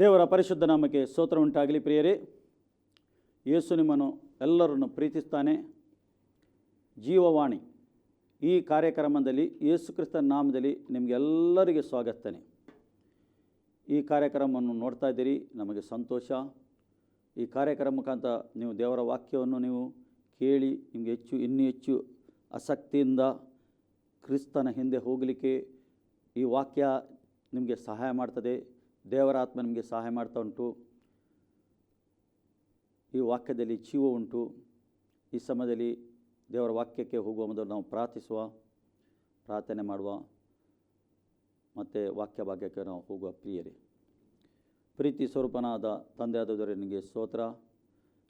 ದೇವರ ಪರಿಶುದ್ಧ ನಾಮಕ್ಕೆ ಸ್ತೋತ್ರ ಉಂಟಾಗಲಿ ಪ್ರಿಯರೇ. ಯೇಸು ನಿಮ್ಮನ್ನು ಎಲ್ಲರನ್ನು ಪ್ರೀತಿಸ್ತಾನೆ. ಜೀವವಾಣಿ ಈ ಕಾರ್ಯಕ್ರಮದಲ್ಲಿ, ಯೇಸು ಕ್ರಿಸ್ತನ ನಾಮದಲ್ಲಿ ನಿಮಗೆಲ್ಲರಿಗೆ ಸ್ವಾಗತಿಸ್ತೇನೆ ಈ ಕಾರ್ಯಕ್ರಮವನ್ನು ನೋಡ್ತಾ ಇದ್ದೀರಿ, ನಮಗೆ ಸಂತೋಷ. ಈ ಕಾರ್ಯಕ್ರಮ ಮುಖಾಂತರ ನೀವು ದೇವರ ವಾಕ್ಯವನ್ನು ನೀವು ಕೇಳಿ, ನಿಮಗೆ ಹೆಚ್ಚು, ಇನ್ನೂ ಹೆಚ್ಚು ಆಸಕ್ತಿಯಿಂದ ಕ್ರಿಸ್ತನ ಹಿಂದೆ ಹೋಗಲಿಕ್ಕೆ ಈ ವಾಕ್ಯ ನಿಮಗೆ ಸಹಾಯ ಮಾಡ್ತದೆ. ದೇವರ ಆತ್ಮ ನಿಮಗೆ ಸಹಾಯ ಮಾಡ್ತಾ ಉಂಟು. ಈ ವಾಕ್ಯದಲ್ಲಿ ಜೀವ ಉಂಟು. ಈ ಸಮಯದಲ್ಲಿ ದೇವರ ವಾಕ್ಯಕ್ಕೆ ಹೋಗುವ ಮೊದಲು ನಾವು ಪ್ರಾರ್ಥಿಸುವ, ಪ್ರಾರ್ಥನೆ ಮಾಡುವ, ಮತ್ತು ವಾಕ್ಯ ಭಾಗ್ಯಕ್ಕೆ ನಾವು ಹೋಗುವ ಪ್ರಿಯರೇ. ಪ್ರೀತಿ ಸ್ವರೂಪನಾದ ತಂದೆಯಾದವರೇ ನಿಮಗೆ ಸ್ತೋತ್ರ.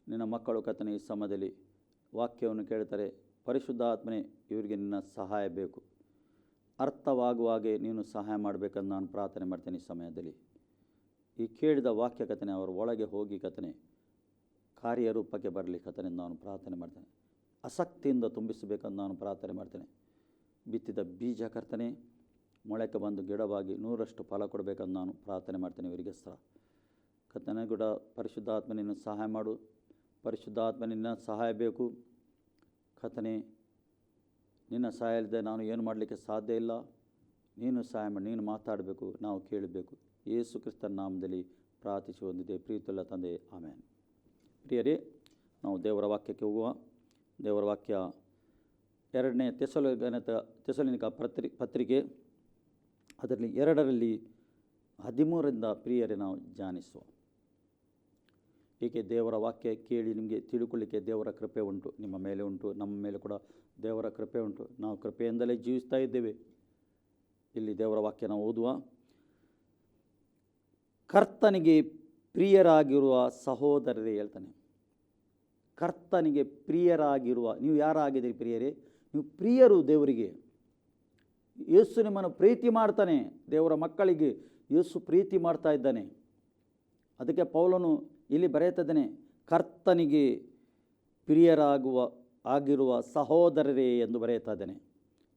ನಿನ್ನ ಮಕ್ಕಳು ಕಥನೆ ಈ ಸಮಯದಲ್ಲಿ ವಾಕ್ಯವನ್ನು ಕೇಳ್ತಾರೆ ಪರಿಶುದ್ಧ ಆತ್ಮನೇ ಇವರಿಗೆ ನಿನ್ನ ಸಹಾಯ ಬೇಕು. ಅರ್ಥವಾಗುವ ಹಾಗೆ ನೀನು ಸಹಾಯ ಮಾಡಬೇಕಂದು ನಾನು ಪ್ರಾರ್ಥನೆ ಮಾಡ್ತೇನೆ ಈ ಸಮಯದಲ್ಲಿ. ಈ ಕೇಳಿದ ವಾಕ್ಯ ಕಥನೆ, ಅವರು ಒಳಗೆ ಹೋಗಿ ಕಥನೆ, ಕಾರ್ಯರೂಪಕ್ಕೆ ಬರಲಿ ಕಥನೆ ನಾನು ಪ್ರಾರ್ಥನೆ ಮಾಡ್ತೇನೆ. ಆಸಕ್ತಿಯಿಂದ ತುಂಬಿಸಬೇಕಂದು ನಾನು ಪ್ರಾರ್ಥನೆ ಮಾಡ್ತೇನೆ. ಬಿತ್ತಿದ ಬೀಜ ಕರ್ತನೆ, ಮೊಳಕೆ ಬಂದು ಗಿಡವಾಗಿ ನೂರಷ್ಟು ಫಲ ಕೊಡಬೇಕಂದು ನಾನು ಪ್ರಾರ್ಥನೆ ಮಾಡ್ತೇನೆ ಇವರಿಗೆ ಸಹ. ಕರ್ತನೆ, ಕೂಡ ಪರಿಶುದ್ಧಾತ್ಮ ನಿನ್ನ ಸಹಾಯ ಮಾಡು. ಪರಿಶುದ್ಧಾತ್ಮನಿನ ಸಹಾಯ ಬೇಕು. ಕಥನೆ ನಿನ್ನ ಸಹಾಯ ಇಲ್ಲದೆ ನಾನು ಏನು ಮಾಡಲಿಕ್ಕೆ ಸಾಧ್ಯ ಇಲ್ಲ? ನೀನು ಸಹಾಯ ಮಾಡಿ, ನೀನು ಮಾತಾಡಬೇಕು, ನಾವು ಕೇಳಬೇಕು. ಯೇಸು ಕ್ರಿಸ್ತನ ನಾಮದಲ್ಲಿ ಪ್ರಾರ್ಥಿಸಿ ಹೊಂದಿದೆ ಪ್ರೀತಿಯುಳ್ಳ ತಂದೆ ಆಮೇಲೆ ಪ್ರಿಯರೇ, ನಾವು ದೇವರ ವಾಕ್ಯಕ್ಕೆ ಹೋಗುವ. ದೇವರ ವಾಕ್ಯ ಎರಡನೇ ತೆಸಲಗನತ ತೆಸಲಿನಿಕ ಪತ್ರಿ, ಪತ್ರಿಕೆ ಅದರಲ್ಲಿ ಎರಡರಲ್ಲಿ ಹದಿಮೂರರಿಂದ ಪ್ರಿಯರೇ ನಾವು ಧ್ಯಾನಿಸುವ. ಏಕೆ ದೇವರ ವಾಕ್ಯ ಕೇಳಿ ನಿಮಗೆ ತಿಳ್ಕೊಳ್ಳಿಕ್ಕೆ ದೇವರ ಕೃಪೆ ಉಂಟು, ನಿಮ್ಮ ಮೇಲೆ ಉಂಟು, ನಮ್ಮ ಮೇಲೆ ಕೂಡ ದೇವರ ಕೃಪೆ ಉಂಟು. ನಾವು ಕೃಪೆಯಿಂದಲೇ ಜೀವಿಸ್ತಾ ಇದ್ದೇವೆ. ಇಲ್ಲಿ ದೇವರ ವಾಕ್ಯ ನಾವು ಓದುವ. ಕರ್ತನಿಗೆ ಪ್ರಿಯರಾಗಿರುವ ಸಹೋದರರೇ ಹೇಳ್ತಾನೆ. ಕರ್ತನಿಗೆ ಪ್ರಿಯರಾಗಿರುವ, ನೀವು ಯಾರಾಗಿದ್ದೀರಿ ಪ್ರಿಯರೇ? ನೀವು ಪ್ರಿಯರು ದೇವರಿಗೆ. ಯೇಸು ನಿಮ್ಮನ್ನು ಪ್ರೀತಿ ಮಾಡ್ತಾನೆ, ದೇವರ ಮಕ್ಕಳಿಗೆ ಯೇಸು ಪ್ರೀತಿ ಮಾಡ್ತಾ ಇದ್ದಾನೆ. ಅದಕ್ಕೆ ಪೌಲನು ಇಲ್ಲಿ ಬರೆಯುತ್ತಿದ್ದಾನೆ ಕರ್ತನಿಗೆ ಪ್ರಿಯರಾಗುವ, ಆಗಿರುವ ಸಹೋದರರೇ ಎಂದು ಬರೆಯುತ್ತಾ ಇದ್ದಾನೆ.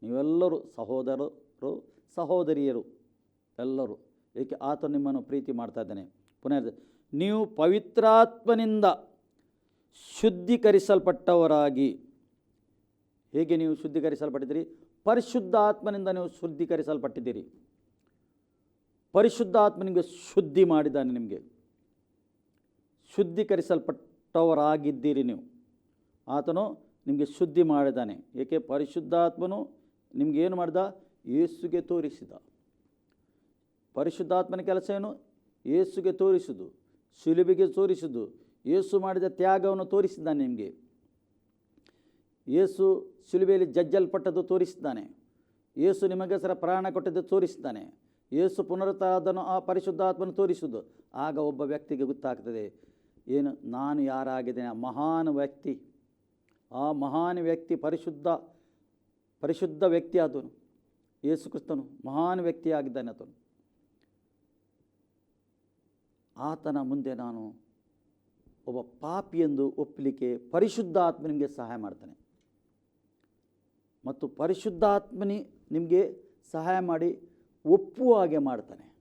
ನೀವೆಲ್ಲರೂ ಸಹೋದರರು, ಸಹೋದರಿಯರು, ಎಲ್ಲರೂ. ಏಕೆ ಆತ ನಿಮ್ಮನ್ನು ಪ್ರೀತಿ ಮಾಡ್ತಾ ಇದ್ದಾನೆ? ಪುನಃ ನೀವು ಪವಿತ್ರಾತ್ಮನಿಂದ ಶುದ್ಧೀಕರಿಸಲ್ಪಟ್ಟವರಾಗಿ. ಹೇಗೆ ನೀವು ಶುದ್ಧೀಕರಿಸಲ್ಪಟ್ಟಿದ್ದೀರಿ? ಪರಿಶುದ್ಧ ಆತ್ಮನಿಂದ ನೀವು ಶುದ್ಧೀಕರಿಸಲ್ಪಟ್ಟಿದ್ದೀರಿ. ಪರಿಶುದ್ಧ ಆತ್ಮನಿಗೆ ಶುದ್ಧಿ ಮಾಡಿದ್ದಾನೆ ನಿಮಗೆ. ಶುದ್ಧೀಕರಿಸಲ್ಪಟ್ಟವರಾಗಿದ್ದೀರಿ ನೀವು. ಆತನು ನಿಮಗೆ ಶುದ್ಧಿ ಮಾಡಿದ್ದಾನೆ. ಏಕೆ? ಪರಿಶುದ್ಧಾತ್ಮನು ನಿಮಗೇನು ಮಾಡಿದ? ಯೇಸುಗೆ ತೋರಿಸಿದ. ಪರಿಶುದ್ಧಾತ್ಮನ ಕೆಲಸ ಏನು? ಏಸುಗೆ ತೋರಿಸುವುದು ಸುಲಿಬಿಗೆ ತೋರಿಸುವುದು ಏಸು ಮಾಡಿದ ತ್ಯಾಗವನ್ನು ತೋರಿಸಿದ್ದಾನೆ ನಿಮಗೆ. ಏಸು ಶಿಲುಬೆಯಲ್ಲಿ ಜಜ್ಜಲ್ಪಟ್ಟದ್ದು ತೋರಿಸಿದ್ದಾನೆ. ಯೇಸು ನಿಮಗೋಸ್ಕರ ಪ್ರಾಣ ಕೊಟ್ಟದ್ದು ತೋರಿಸಿದ್ದಾನೆ. ಏಸು ಪುನರುತ್ತಾದನು ಆ ಪರಿಶುದ್ಧಾತ್ಮನ ತೋರಿಸುವುದು ಆಗ ಒಬ್ಬ ವ್ಯಕ್ತಿಗೆ ಗೊತ್ತಾಗ್ತದೆ, ಏನು? ನಾನು ಯಾರಾಗಿದ್ದೇನೆ? ಆ ಮಹಾನ್ ವ್ಯಕ್ತಿ, ಆ ಮಹಾನ್ ವ್ಯಕ್ತಿ ಪರಿಶುದ್ಧ ಪರಿಶುದ್ಧ ವ್ಯಕ್ತಿ ಆದನು ಯೇಸು ಕ್ರಿಸ್ತನು ಮಹಾನ್ ವ್ಯಕ್ತಿಯಾಗಿದ್ದಾನೆ ಆತನು. ಆತನ ಮುಂದೆ ನಾನು ಒಬ್ಬ ಪಾಪಿ ಎಂದು ಒಪ್ಪಲಿಕ್ಕೆ ಪರಿಶುದ್ಧಾತ್ಮ ನಿಮಗೆ ಸಹಾಯ ಮಾಡ್ತಾನೆ. ಮತ್ತು ಪರಿಶುದ್ಧಾತ್ಮನಿ ನಿಮಗೆ ಸಹಾಯ ಮಾಡಿ ಒಪ್ಪುವ ಹಾಗೆ ಮಾಡ್ತಾನೆ.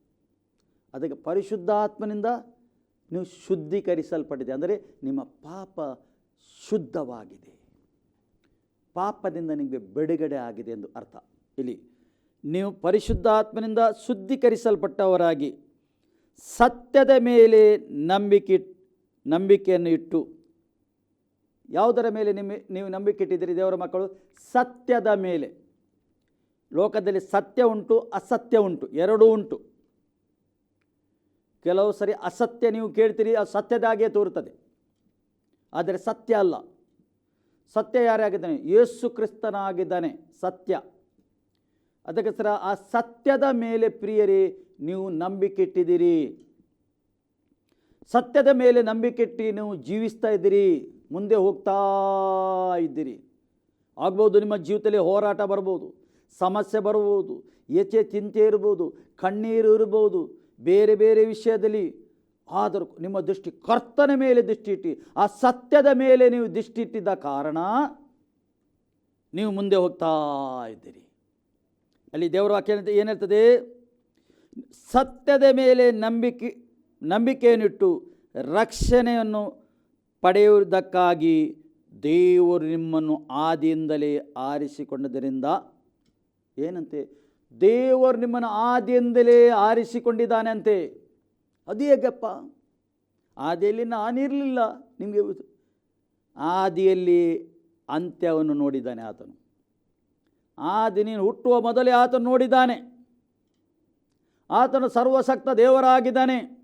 ಅದಕ್ಕೆ ಪರಿಶುದ್ಧಾತ್ಮನಿಂದ ನೀವು ಶುದ್ಧೀಕರಿಸಲ್ಪಟ್ಟಿದೆ. ಅಂದರೆ ನಿಮ್ಮ ಪಾಪ ಶುದ್ಧವಾಗಿದೆ. ಪಾಪದಿಂದ ನಿಮಗೆ ಬಿಡುಗಡೆ ಆಗಿದೆ ಎಂದು ಅರ್ಥ. ಇಲ್ಲಿ ನೀವು ಪರಿಶುದ್ಧಾತ್ಮನಿಂದ ಶುದ್ಧೀಕರಿಸಲ್ಪಟ್ಟವರಾಗಿ ಸತ್ಯದ ಮೇಲೆ ನಂಬಿಕೆ ನಂಬಿಕೆಯನ್ನು ಇಟ್ಟು. ಯಾವುದರ ಮೇಲೆ ನಿಮ್ಮ, ನೀವು ನಂಬಿಕೆ ಇಟ್ಟಿದ್ದೀರಿ ದೇವರ ಮಕ್ಕಳು? ಸತ್ಯದ ಮೇಲೆ. ಲೋಕದಲ್ಲಿ ಸತ್ಯ ಉಂಟು, ಅಸತ್ಯ ಉಂಟು, ಎರಡೂ ಉಂಟು. ಕೆಲವು ಸರಿ ಅಸತ್ಯ ನೀವು ಕೇಳ್ತೀರಿ, ಅದು ಸತ್ಯದಾಗಿಯೇ ತೋರುತ್ತದೆ. ಆದರೆ ಸತ್ಯ ಅಲ್ಲ. ಸತ್ಯ ಯಾರಾಗಿದ್ದಾನೆ? ಯೇಸು ಕ್ರಿಸ್ತನಾಗಿದ್ದಾನೆ, ಸತ್ಯ. ಅದಕ್ಕೋಸ್ಕರ ಆ ಸತ್ಯದ ಮೇಲೆ ಪ್ರಿಯರೇ ನೀವು ನಂಬಿಕೆ ಇಟ್ಟಿದ್ದೀರಿ ಸತ್ಯದ ಮೇಲೆ ನಂಬಿಕೆ ಇಟ್ಟು ನೀವು ಜೀವಿಸ್ತಾ ಇದ್ದೀರಿ, ಮುಂದೆ ಹೋಗ್ತಾ ಇದ್ದೀರಿ. ಆಗ್ಬೋದು ನಿಮ್ಮ ಜೀವಿತದಲ್ಲಿ ಹೋರಾಟ ಬರ್ಬೋದು, ಸಮಸ್ಯೆ ಬರ್ಬೋದು ಹೆಚ್ಚೆ ಚಿಂತೆ ಇರ್ಬೋದು, ಕಣ್ಣೀರು ಇರ್ಬೋದು, ಬೇರೆ ಬೇರೆ ವಿಷಯದಲ್ಲಿ. ಆದರೂ ನಿಮ್ಮ ದೃಷ್ಟಿ ಕರ್ತನ ಮೇಲೆ ದೃಷ್ಟಿ ಇಟ್ಟು, ಆ ಸತ್ಯದ ಮೇಲೆ ನೀವು ದೃಷ್ಟಿ ಇಟ್ಟಿದ್ದ ಕಾರಣ ನೀವು ಮುಂದೆ ಹೋಗ್ತಾ ಇದ್ದೀರಿ. ಅಲ್ಲಿ ದೇವರ ವಾಕ್ಯ ಏನಿರ್ತದೆ ಸತ್ಯದ ಮೇಲೆ ನಂಬಿಕೆ, ನಂಬಿಕೆಯನ್ನಿಟ್ಟು ರಕ್ಷಣೆಯನ್ನು ಪಡೆಯುವುದಕ್ಕಾಗಿ ದೇವರು ನಿಮ್ಮನ್ನು ಆದಿಯಿಂದಲೇ ಆರಿಸಿಕೊಂಡದರಿಂದ ಏನಂತೆ? ದೇವರು ನಿಮ್ಮನ್ನು ಆದಿಯಿಂದಲೇ ಆರಿಸಿಕೊಂಡಿದ್ದಾನೆ ಅಂತೆ ಅದು ಹೇಗಪ್ಪ ಆದಿಯಲ್ಲಿ ನಾನಿರಲಿಲ್ಲ. ನಿಮಗೆ ಆದಿಯಲ್ಲಿ ಅಂತ್ಯವನ್ನು ನೋಡಿದ್ದಾನೆ ಆತನು. ಆದಿ ನೀನು ಹುಟ್ಟುವ ಮೊದಲೇ ಆತನು ನೋಡಿದ್ದಾನೆ. ಆತನು ಸರ್ವಶಕ್ತ ದೇವರಾಗಿದ್ದಾನೆ.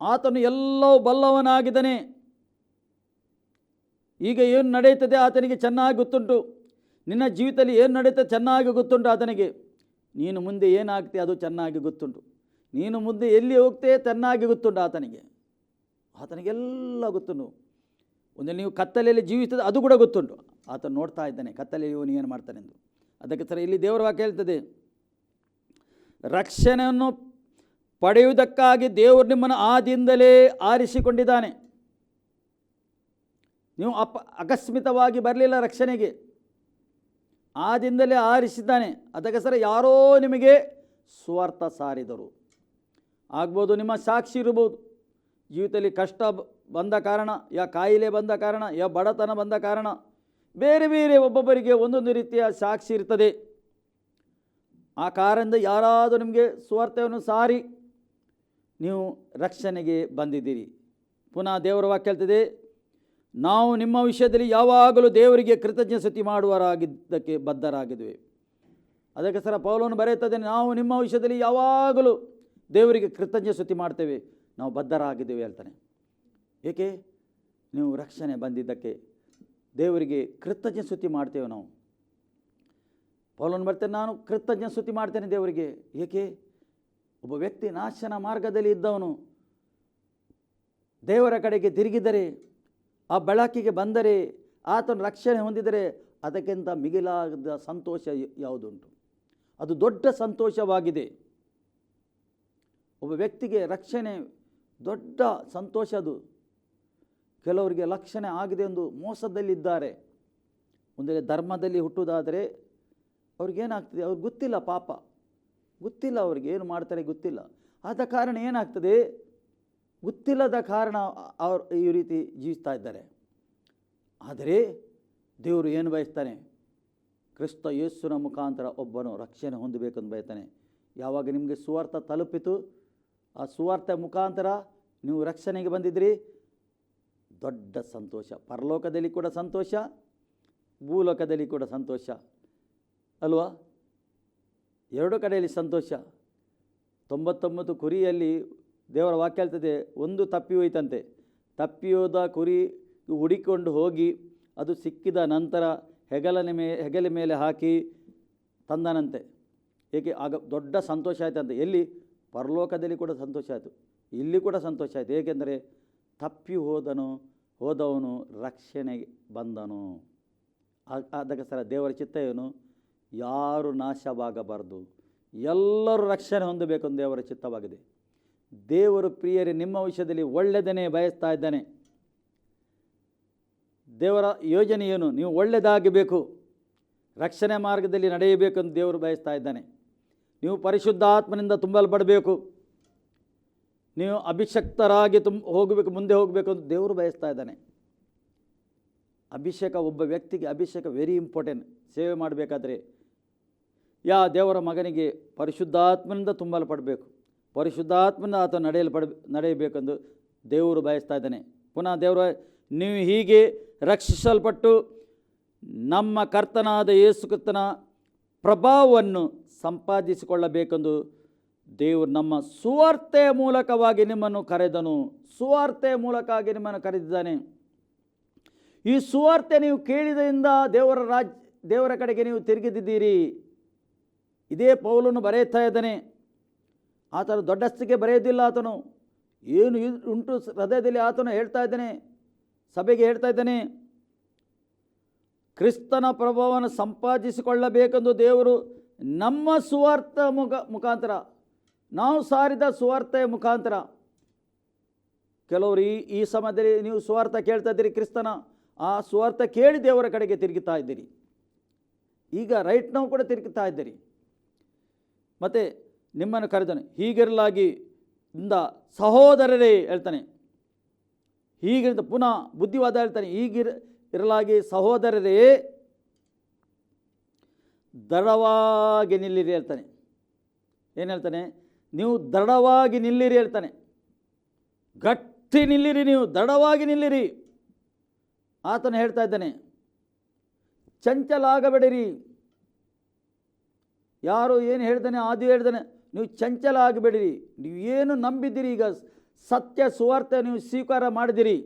ಆತನು ಎಲ್ಲವೂ ಬಲ್ಲವನಾಗಿದ್ದಾನೆ. ಈಗ ಏನು ನಡೆಯುತ್ತದೆ ಆತನಿಗೆ ಚೆನ್ನಾಗಿ ಗೊತ್ತುಂಟು. ನಿನ್ನ ಜೀವಿತದಲ್ಲಿ ಏನು ನಡೆಯುತ್ತೆ ಚೆನ್ನಾಗಿ ಗೊತ್ತುಂಟು ಆತನಿಗೆ. ನೀನು ಮುಂದೆ ಏನಾಗ್ತೆ ಅದು ಚೆನ್ನಾಗಿ ಗೊತ್ತುಂಟು. ನೀನು ಮುಂದೆ ಎಲ್ಲಿ ಹೋಗ್ತೆ ಚೆನ್ನಾಗಿ ಗೊತ್ತುಂಟು ಆತನಿಗೆ. ಆತನಿಗೆಲ್ಲ ಗೊತ್ತುಂಟು. ಒಂದು ನೀವು ಕತ್ತಲೆಯಲ್ಲಿ ಜೀವಿಸ್ತದೆ ಅದು ಕೂಡ ಗೊತ್ತುಂಟು. ಆತನು ನೋಡ್ತಾ ಇದ್ದಾನೆ ಕತ್ತಲೆಯಲ್ಲಿ ಇವನು ಏನು ಮಾಡ್ತಾನೆಂದು. ಅದಕ್ಕೆ ಸರ್ ಇಲ್ಲಿ ದೇವರ ವಾಕ್ಯ ಹೇಳ್ತದೆ. ರಕ್ಷಣೆಯನ್ನು ಪಡೆಯುವುದಕ್ಕಾಗಿ ದೇವರು ನಿಮ್ಮನ್ನು ಆದಿಂದಲೇ ಆರಿಸಿಕೊಂಡಿದ್ದಾನೆ. ನೀವು ಅಪ ಅಕಸ್ಮಿತವಾಗಿ ಬರಲಿಲ್ಲ ರಕ್ಷಣೆಗೆ. ಆದಿಂದಲೇ ಆರಿಸಿದ್ದಾನೆ. ಅದಕ್ಕೋಸ್ಕರ ಯಾರೋ ನಿಮಗೆ ಸ್ವಾರ್ಥ ಸಾರಿದರು. ಆಗ್ಬೋದು ನಿಮ್ಮ ಸಾಕ್ಷಿ ಇರ್ಬೋದು ಜೀವಿತದಲ್ಲಿ ಕಷ್ಟ ಬಂದ ಕಾರಣ, ಯಾ ಕಾಯಿಲೆ ಬಂದ ಕಾರಣ, ಯಾ ಬಡತನ ಬಂದ ಕಾರಣ, ಬೇರೆ ಬೇರೆ ಒಬ್ಬೊಬ್ಬರಿಗೆ ಒಂದೊಂದು ರೀತಿಯ ಸಾಕ್ಷಿ ಇರ್ತದೆ. ಆ ಕಾರಿಂದ ಯಾರಾದರೂ ನಿಮಗೆ ಸ್ವಾರ್ಥವನ್ನು ಸಾರಿ, ನೀವು ರಕ್ಷಣೆಗೆ ಬಂದಿದ್ದೀರಿ. ಪುನಃ ದೇವರ ವಾಕ್ಯ ಹೇಳ್ತದೆ, ನಾವು ನಿಮ್ಮ ವಿಷಯದಲ್ಲಿ ಯಾವಾಗಲೂ ದೇವರಿಗೆ ಕೃತಜ್ಞ ಸ್ತುತಿ ಮಾಡುವರಾಗಿದ್ದಕ್ಕೆ ಬದ್ಧರಾಗಿದ್ದೇವೆ ಅದಕ್ಕೆ ಸರ ಪೌಲವನ್ನು ಬರೆಯುತ್ತದೆ, ನಾವು ನಿಮ್ಮ ವಿಷಯದಲ್ಲಿ ಯಾವಾಗಲೂ ದೇವರಿಗೆ ಕೃತಜ್ಞ ಸ್ತುತಿ ಮಾಡ್ತೇವೆ, ನಾವು ಬದ್ಧರಾಗಿದ್ದೇವೆ ಹೇಳ್ತಾನೆ. ಏಕೆ? ನೀವು ರಕ್ಷಣೆ ಬಂದಿದ್ದಕ್ಕೆ ದೇವರಿಗೆ ಕೃತಜ್ಞ ಸ್ತುತಿ ಮಾಡ್ತೇವೆ ನಾವು. ಪೌಲನ್ನು ಬರ್ತೇನೆ ನಾನು ಕೃತಜ್ಞ ಸ್ತುತಿ ಮಾಡ್ತೇನೆ ದೇವರಿಗೆ. ಏಕೆ? ಒಬ್ಬ ವ್ಯಕ್ತಿ ನಾಶನ ಮಾರ್ಗದಲ್ಲಿ ಇದ್ದವನು, ದೇವರ ಕಡೆಗೆ ತಿರುಗಿದರೆ, ಆ ಬೆಳಕಿಗೆ ಬಂದರೆ, ಆತನ ರಕ್ಷಣೆ ಹೊಂದಿದರೆ, ಅದಕ್ಕಿಂತ ಮಿಗಿಲಾದ ಸಂತೋಷ ಯಾವುದುಂಟು? ಅದು ದೊಡ್ಡ ಸಂತೋಷವಾಗಿದೆ. ಒಬ್ಬ ವ್ಯಕ್ತಿಗೆ ರಕ್ಷಣೆ, ದೊಡ್ಡ ಸಂತೋಷ ಅದು. ಕೆಲವರಿಗೆ ಲಕ್ಷಣೆ ಆಗಿದೆ ಎಂದು ಮೋಸದಲ್ಲಿದ್ದಾರೆ. ಮುಂದೆ ಧರ್ಮದಲ್ಲಿ ಹುಟ್ಟುವುದಾದರೆ ಅವ್ರಿಗೇನಾಗ್ತದೆ? ಅವ್ರಿಗೆ ಗೊತ್ತಿಲ್ಲ ಪಾಪ. ಗೊತ್ತಿಲ್ಲ ಅವ್ರಿಗೆ ಏನು ಮಾಡ್ತಾರೆ ಗೊತ್ತಿಲ್ಲ. ಆದ ಕಾರಣ ಏನಾಗ್ತದೆ? ಗೊತ್ತಿಲ್ಲದ ಕಾರಣ ಅವರು ಈ ರೀತಿ ಜೀವಿಸ್ತಾ ಇದ್ದಾರೆ. ಆದರೆ ದೇವರು ಏನು ಬಯಸ್ತಾನೆ? ಕ್ರಿಸ್ತ ಯೇಸುವಿನ ಮುಖಾಂತರ ಒಬ್ಬನು ರಕ್ಷಣೆ ಹೊಂದಬೇಕೆಂದು ಬಯಸ್ತಾನೆ ಯಾವಾಗ ನಿಮಗೆ ಸುವಾರ್ಥ ತಲುಪಿತು, ಆ ಸುವಾರ್ಥ ಮುಖಾಂತರ ನೀವು ರಕ್ಷಣೆಗೆ ಬಂದಿದ್ರಿ. ದೊಡ್ಡ ಸಂತೋಷ. ಪರಲೋಕದಲ್ಲಿ ಕೂಡ ಸಂತೋಷ, ಭೂಲೋಕದಲ್ಲಿ ಕೂಡ ಸಂತೋಷ. ಅಲ್ವಾ? ಎರಡು ಕಡೆಯಲ್ಲಿ ಸಂತೋಷ. ತೊಂಬತ್ತೊಂಬತ್ತು ಕುರಿಯಲ್ಲಿ ದೇವರ ವಾಕ್ಯ ಹೇಳ್ತದೆ ಒಂದು ತಪ್ಪಿ ಹೋಯ್ತಂತೆ. ತಪ್ಪಿ ಹೋದ ಕುರಿ ಹುಡಿಕೊಂಡು ಹೋಗಿ, ಅದು ಸಿಕ್ಕಿದ ನಂತರ ಹೆಗಲನ ಮೇ, ಹೆಗಲ ಮೇಲೆ ಹಾಕಿ ತಂದನಂತೆ. ಏಕೆ? ಆಗ ದೊಡ್ಡ ಸಂತೋಷ ಆಯ್ತಂತೆ. ಎಲ್ಲಿ? ಪರಲೋಕದಲ್ಲಿ ಕೂಡ ಸಂತೋಷ ಆಯಿತು. ಇಲ್ಲಿ ಕೂಡ ಸಂತೋಷ ಆಯಿತು. ಏಕೆಂದರೆ ತಪ್ಪಿ ಹೋದನು, ಹೋದವನು ರಕ್ಷಣೆಗೆ ಬಂದನು. ಅದಕ್ಕೆ ಅದಕ್ಕೋಸ್ಕರ ದೇವರ ಚಿತ್ತ ಏನು? ಯಾರು ನಾಶವಾಗಬಾರದು. ಎಲ್ಲರೂ ರಕ್ಷಣೆ ಹೊಂದಬೇಕು ಎಂದು ದೇವರ ಚಿತ್ತವಾಗಿದೆ. ದೇವರು ಪ್ರಿಯರೇ, ನಿಮ್ಮ ವಿಷಯದಲ್ಲಿ ಒಳ್ಳೆಯದನ್ನೇ ಬಯಸ್ತಾ ಇದ್ದಾನೆ. ದೇವರ ಯೋಜನೆ ಏನು? ನೀವು ಒಳ್ಳೆಯದಾಗಬೇಕು. ರಕ್ಷಣೆ ಮಾರ್ಗದಲ್ಲಿ ನಡೆಯಬೇಕೆಂದು ದೇವರು ಬಯಸ್ತಾ ಇದ್ದಾನೆ. ನೀವು ಪರಿಶುದ್ಧ ಆತ್ಮನಿಂದ ತುಂಬಲ್ಪಡಬೇಕು. ನೀವು ಅಭಿಷಕ್ತರಾಗಿ ತುಂಬ ಹೋಗಬೇಕು, ಮುಂದೆ ಹೋಗಬೇಕು ಅಂತ ದೇವರು ಬಯಸ್ತಾ ಇದ್ದಾನೆ. ಅಭಿಷೇಕ ಒಬ್ಬ ವ್ಯಕ್ತಿಗೆ ಅಭಿಷೇಕ ವೆರಿ ಇಂಪಾರ್ಟೆಂಟ್ ಸೇವೆ ಮಾಡಬೇಕಾದ್ರೆ ಯಾ ದೇವರ ಮಗನಿಗೆ ಪರಿಶುದ್ಧಾತ್ಮನಿಂದ ತುಂಬಲ್ಪಡಬೇಕು. ಪರಿಶುದ್ಧಾತ್ಮನ ಆತ ನಡೆಯಲು ಪಡ ನಡೆಯಬೇಕೆಂದು ದೇವರು ಬಯಸ್ತಾ ಇದ್ದಾನೆ. ಪುನಃ ದೇವರ, ನೀವು ಹೀಗೆ ರಕ್ಷಿಸಲ್ಪಟ್ಟು ನಮ್ಮ ಕರ್ತನಾದ ಯೇಸುಕೃತನ ಪ್ರಭಾವವನ್ನು ಸಂಪಾದಿಸಿಕೊಳ್ಳಬೇಕೆಂದು ದೇವರು ನಮ್ಮ ಸುವಾರ್ತೆಯ ಮೂಲಕವಾಗಿ ನಿಮ್ಮನ್ನು ಕರೆದನು. ಸುವಾರ್ತೆಯ ಮೂಲಕವಾಗಿ ನಿಮ್ಮನ್ನು ಕರೆದಿದ್ದಾನೆ. ಈ ಸುವಾರ್ತೆ ನೀವು ಕೇಳಿದಿಂದ ದೇವರ ರಾಜ್, ದೇವರ ಕಡೆಗೆ ನೀವು ತಿರುಗಿದಿದ್ದೀರಿ ಇದೇ ಪೌಲನ್ನು ಬರೆಯುತ್ತಾ ಇದ್ದಾನೆ, ಆತನು ದೊಡ್ಡಸ್ತಿಗೆ ಬರೆಯೋದಿಲ್ಲ ಆತನು. ಏನು ಉಂಟು ಹೃದಯದಲ್ಲಿ ಆತನು ಹೇಳ್ತಾ ಇದ್ದಾನೆ, ಸಭೆಗೆ ಹೇಳ್ತಾ ಇದ್ದಾನೆ, ಕ್ರಿಸ್ತನ ಪ್ರಭಾವವನ್ನು ಸಂಪಾದಿಸಿಕೊಳ್ಳಬೇಕೆಂದು ದೇವರು ನಮ್ಮ ಸುವಾರ್ಥ ಮುಖ ಮುಖಾಂತರ, ನಾವು ಸಾರಿದ ಸುವಾರ್ತೆಯ ಮುಖಾಂತರ. ಕೆಲವರು ಈ ಈ ಸಮಯದಲ್ಲಿ ನೀವು ಸುವಾರ್ಥ ಕೇಳ್ತಾ ಇದ್ದೀರಿ ಕ್ರಿಸ್ತನ, ಆ ಸುವಾರ್ಥ ಕೇಳಿ ದೇವರ ಕಡೆಗೆ ತಿರುಗುತ್ತಾ ಇದ್ದೀರಿ. ಈಗ ರೈಟ್ ನಾವು ಕೂಡ ತಿರುಗುತ್ತಾ ಇದ್ದೀರಿ. ಮತ್ತು ನಿಮ್ಮನ್ನು ಕರೆದನು. ಹೀಗಿರಲಾಗಿ ಇಂದ ಸಹೋದರರೇ ಹೇಳ್ತಾನೆ. ಹೀಗಿಂದ ಪುನಃ ಬುದ್ಧಿವಾದ ಹೇಳ್ತಾನೆ. ಹೀಗಿರ, ಇರಲಾಗಿ ಸಹೋದರರೇ ದೃಢವಾಗಿ ನಿಲ್ಲಿರಿ ಹೇಳ್ತಾನೆ. ಏನು ಹೇಳ್ತಾನೆ? ನೀವು ದೃಢವಾಗಿ ನಿಲ್ಲಿರಿ ಹೇಳ್ತಾನೆ. ಗಟ್ಟಿ ನಿಲ್ಲಿರಿ ನೀವು, ದೃಢವಾಗಿ ನಿಲ್ಲಿರಿ. ಆತನು ಹೇಳ್ತಾ ಇದ್ದಾನೆ ಚಂಚಲ ಆಗಬೇಡಿರಿ ಯಾರು ಏನು ಹೇಳ್ತಾನೆ ಅದು ಹೇಳ್ದಾನೆ. ನೀವು ಚಂಚಲ ಆಗಬೇಡಿರಿ. ನೀವು ಏನು ನಂಬಿದ್ದೀರಿ ಈಗ ಸತ್ಯ ಸುವಾರ್ಥ ನೀವು ಸ್ವೀಕಾರ ಮಾಡಿದಿರಿ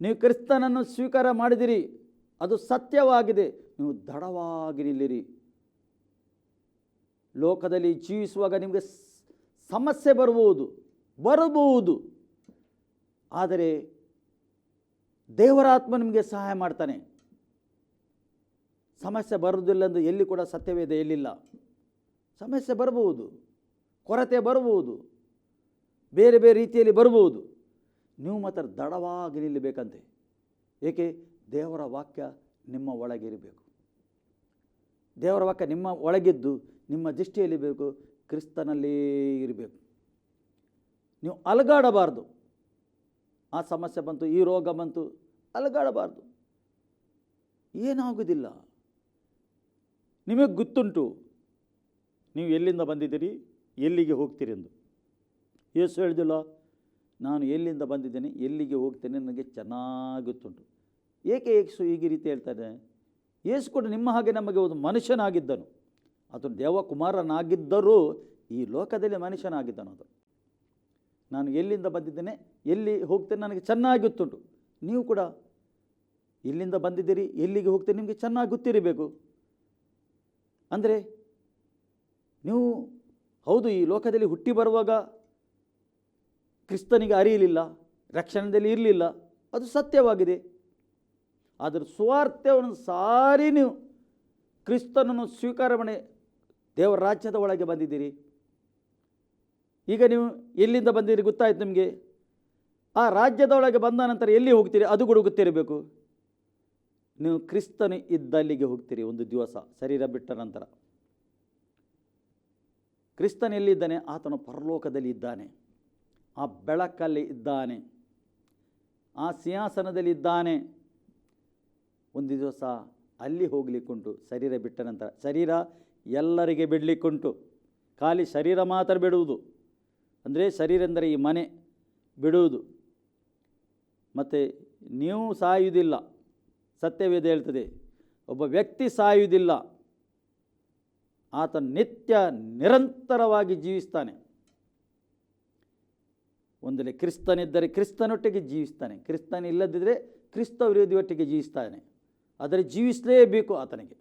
ನೀವು ಕ್ರಿಸ್ತನನ್ನು ಸ್ವೀಕಾರ ಮಾಡಿದಿರಿ ಅದು ಸತ್ಯವಾಗಿದೆ. ನೀವು ದಡವಾಗಿ ನಿಲ್ಲಿರಿ. ಲೋಕದಲ್ಲಿ ಜೀವಿಸುವಾಗ ನಿಮಗೆ ಸಮಸ್ಯೆ ಬರಬಹುದು ಬರಬಹುದು. ಆದರೆ ದೇವರಾತ್ಮ ನಿಮಗೆ ಸಹಾಯ ಮಾಡ್ತಾನೆ. ಸಮಸ್ಯೆ ಬರುವುದಿಲ್ಲ ಎಂದು ಎಲ್ಲಿ ಕೂಡ ಸತ್ಯವೇದ ಎಲ್ಲಿಲ್ಲ ಸಮಸ್ಯೆ ಬರಬಹುದು, ಕೊರತೆ ಬರಬಹುದು, ಬೇರೆ ಬೇರೆ ರೀತಿಯಲ್ಲಿ ಬರಬಹುದು. ನೀವು ಮಾತ್ರ ದಡವಾಗಿ ನಿಲ್ಲಬೇಕಂತೆ. ಏಕೆ? ದೇವರ ವಾಕ್ಯ ನಿಮ್ಮ ಒಳಗಿರಬೇಕು ದೇವರ ವಾಕ್ಯ ನಿಮ್ಮ ಒಳಗಿದ್ದು, ನಿಮ್ಮ ದೃಷ್ಟಿಯಲ್ಲಿ ಬೇಕು ಕ್ರಿಸ್ತನಲ್ಲೇ ಇರಬೇಕು. ನೀವು ಅಲಗಾಡಬಾರ್ದು. ಆ ಸಮಸ್ಯೆ ಬಂತು, ಈ ರೋಗ ಬಂತು, ಅಲಗಾಡಬಾರ್ದು. ಏನಾಗುವುದಿಲ್ಲ. ನಿಮಗೆ ಗೊತ್ತುಂಟು. ನೀವು ಎಲ್ಲಿಂದ ಬಂದಿದ್ದೀರಿ? ಎಲ್ಲಿಗೆ ಹೋಗ್ತೀರಿ ಎಂದು. ಯೇಸು ಹೇಳಿದಿಲ್ಲ, ನಾನು ಎಲ್ಲಿಂದ ಬಂದಿದ್ದೇನೆ? ಎಲ್ಲಿಗೆ ಹೋಗ್ತೇನೆ? ನನಗೆ ಚೆನ್ನಾಗಿ ಗೊತ್ತುಂಟು. ಏಕೆ ಯೇಸು ಈ ರೀತಿ ಹೇಳ್ತಾನೆ ಯೇಸು ಕೂಡ ನಿಮ್ಮ ಹಾಗೆ ನಮಗೆ ಒಂದು ಮನುಷ್ಯನಾಗಿದ್ದನು. ಆತನು ದೇವಕುಮಾರನಾಗಿದ್ದರೂ ಈ ಲೋಕದಲ್ಲಿ ಮನುಷ್ಯನಾಗಿದ್ದನು ಅದು. ನಾನು ಎಲ್ಲಿಂದ ಬಂದಿದ್ದೇನೆ? ಎಲ್ಲಿ ಹೋಗ್ತೇನೆ? ನನಗೆ ಚೆನ್ನಾಗಿ ಗೊತ್ತುಂಟು. ನೀವು ಕೂಡ ಎಲ್ಲಿಂದ ಬಂದಿದ್ದೀರಿ? ಎಲ್ಲಿಗೆ ಹೋಗ್ತೇನೆ? ನಿಮಗೆ ಚೆನ್ನಾಗಿ ಗೊತ್ತಿರಬೇಕು. ಅಂದರೆ ನೀವು ಹೌದು, ಈ ಲೋಕದಲ್ಲಿ ಹುಟ್ಟಿ ಬರುವಾಗ ಕ್ರಿಸ್ತನಿಗೆ ಅರಿಯಲಿಲ್ಲ ರಕ್ಷಣದಲ್ಲಿ ಇರಲಿಲ್ಲ, ಅದು ಸತ್ಯವಾಗಿದೆ. ಆದರೆ ಸುವಾರ್ತೆಯನ್ನು ಸಾರಿ ನೀವು ಕ್ರಿಸ್ತನನ್ನು ಸ್ವೀಕಾರ ಮಾಡಿ ದೇವರ ರಾಜ್ಯದ ಒಳಗೆ ಬಂದಿದ್ದೀರಿ. ಈಗ ನೀವು ಎಲ್ಲಿಂದ ಬಂದಿರಿ ಗೊತ್ತಾಯ್ತು ನಿಮಗೆ? ಆ ರಾಜ್ಯದ ಒಳಗೆ ಬಂದ ನಂತರ ಎಲ್ಲಿ ಹೋಗ್ತೀರಿ? ಅದು ಕೂಡ ಗೊತ್ತಿರಬೇಕು ನೀವು ಕ್ರಿಸ್ತನು ಇದ್ದಲ್ಲಿಗೆ ಹೋಗ್ತೀರಿ ಒಂದು ದಿವಸ, ಶರೀರ ಬಿಟ್ಟ ನಂತರ. ಕ್ರಿಸ್ತನ ಎಲ್ಲಿದ್ದಾನೆ? ಆತನು ಪರಲೋಕದಲ್ಲಿ ಇದ್ದಾನೆ. ಆ ಬೆಳಕಲ್ಲಿ ಇದ್ದಾನೆ. ಆ ಸಿಂಹಾಸನದಲ್ಲಿ ಇದ್ದಾನೆ. ಒಂದು ದಿವಸ ಅಲ್ಲಿ ಹೋಗ್ಲಿಕ್ಕುಂಟು, ಶರೀರ ಬಿಟ್ಟ ನಂತರ. ಶರೀರ ಎಲ್ಲರಿಗೆ ಬಿಡಲಿಕ್ಕುಂಟು. ಖಾಲಿ ಶರೀರ ಮಾತ್ರ ಬಿಡುವುದು. ಅಂದರೆ ಶರೀರ ಈ ಮನೆ ಬಿಡುವುದು. ಮತ್ತು ನೀವು ಸಾಯುವುದಿಲ್ಲ. ಸತ್ಯವೇದ ಹೇಳ್ತದೆ, ಒಬ್ಬ ವ್ಯಕ್ತಿ ಸಾಯುವುದಿಲ್ಲ, ಆತ ನಿತ್ಯ ನಿರಂತರವಾಗಿ ಜೀವಿಸ್ತಾನೆ. ಒಂದೆಲೆ ಕ್ರಿಸ್ತನಿದ್ದರೆ ಕ್ರಿಸ್ತನೊಟ್ಟಿಗೆ ಜೀವಿಸ್ತಾನೆ, ಕ್ರಿಸ್ತನ ಇಲ್ಲದಿದ್ದರೆ ಕ್ರಿಸ್ತ ವಿರೋಧಿಯೊಟ್ಟಿಗೆ ಜೀವಿಸ್ತಾನೆ. ಆದರೆ ಜೀವಿಸಲೇಬೇಕು ಆತನಿಗೆ.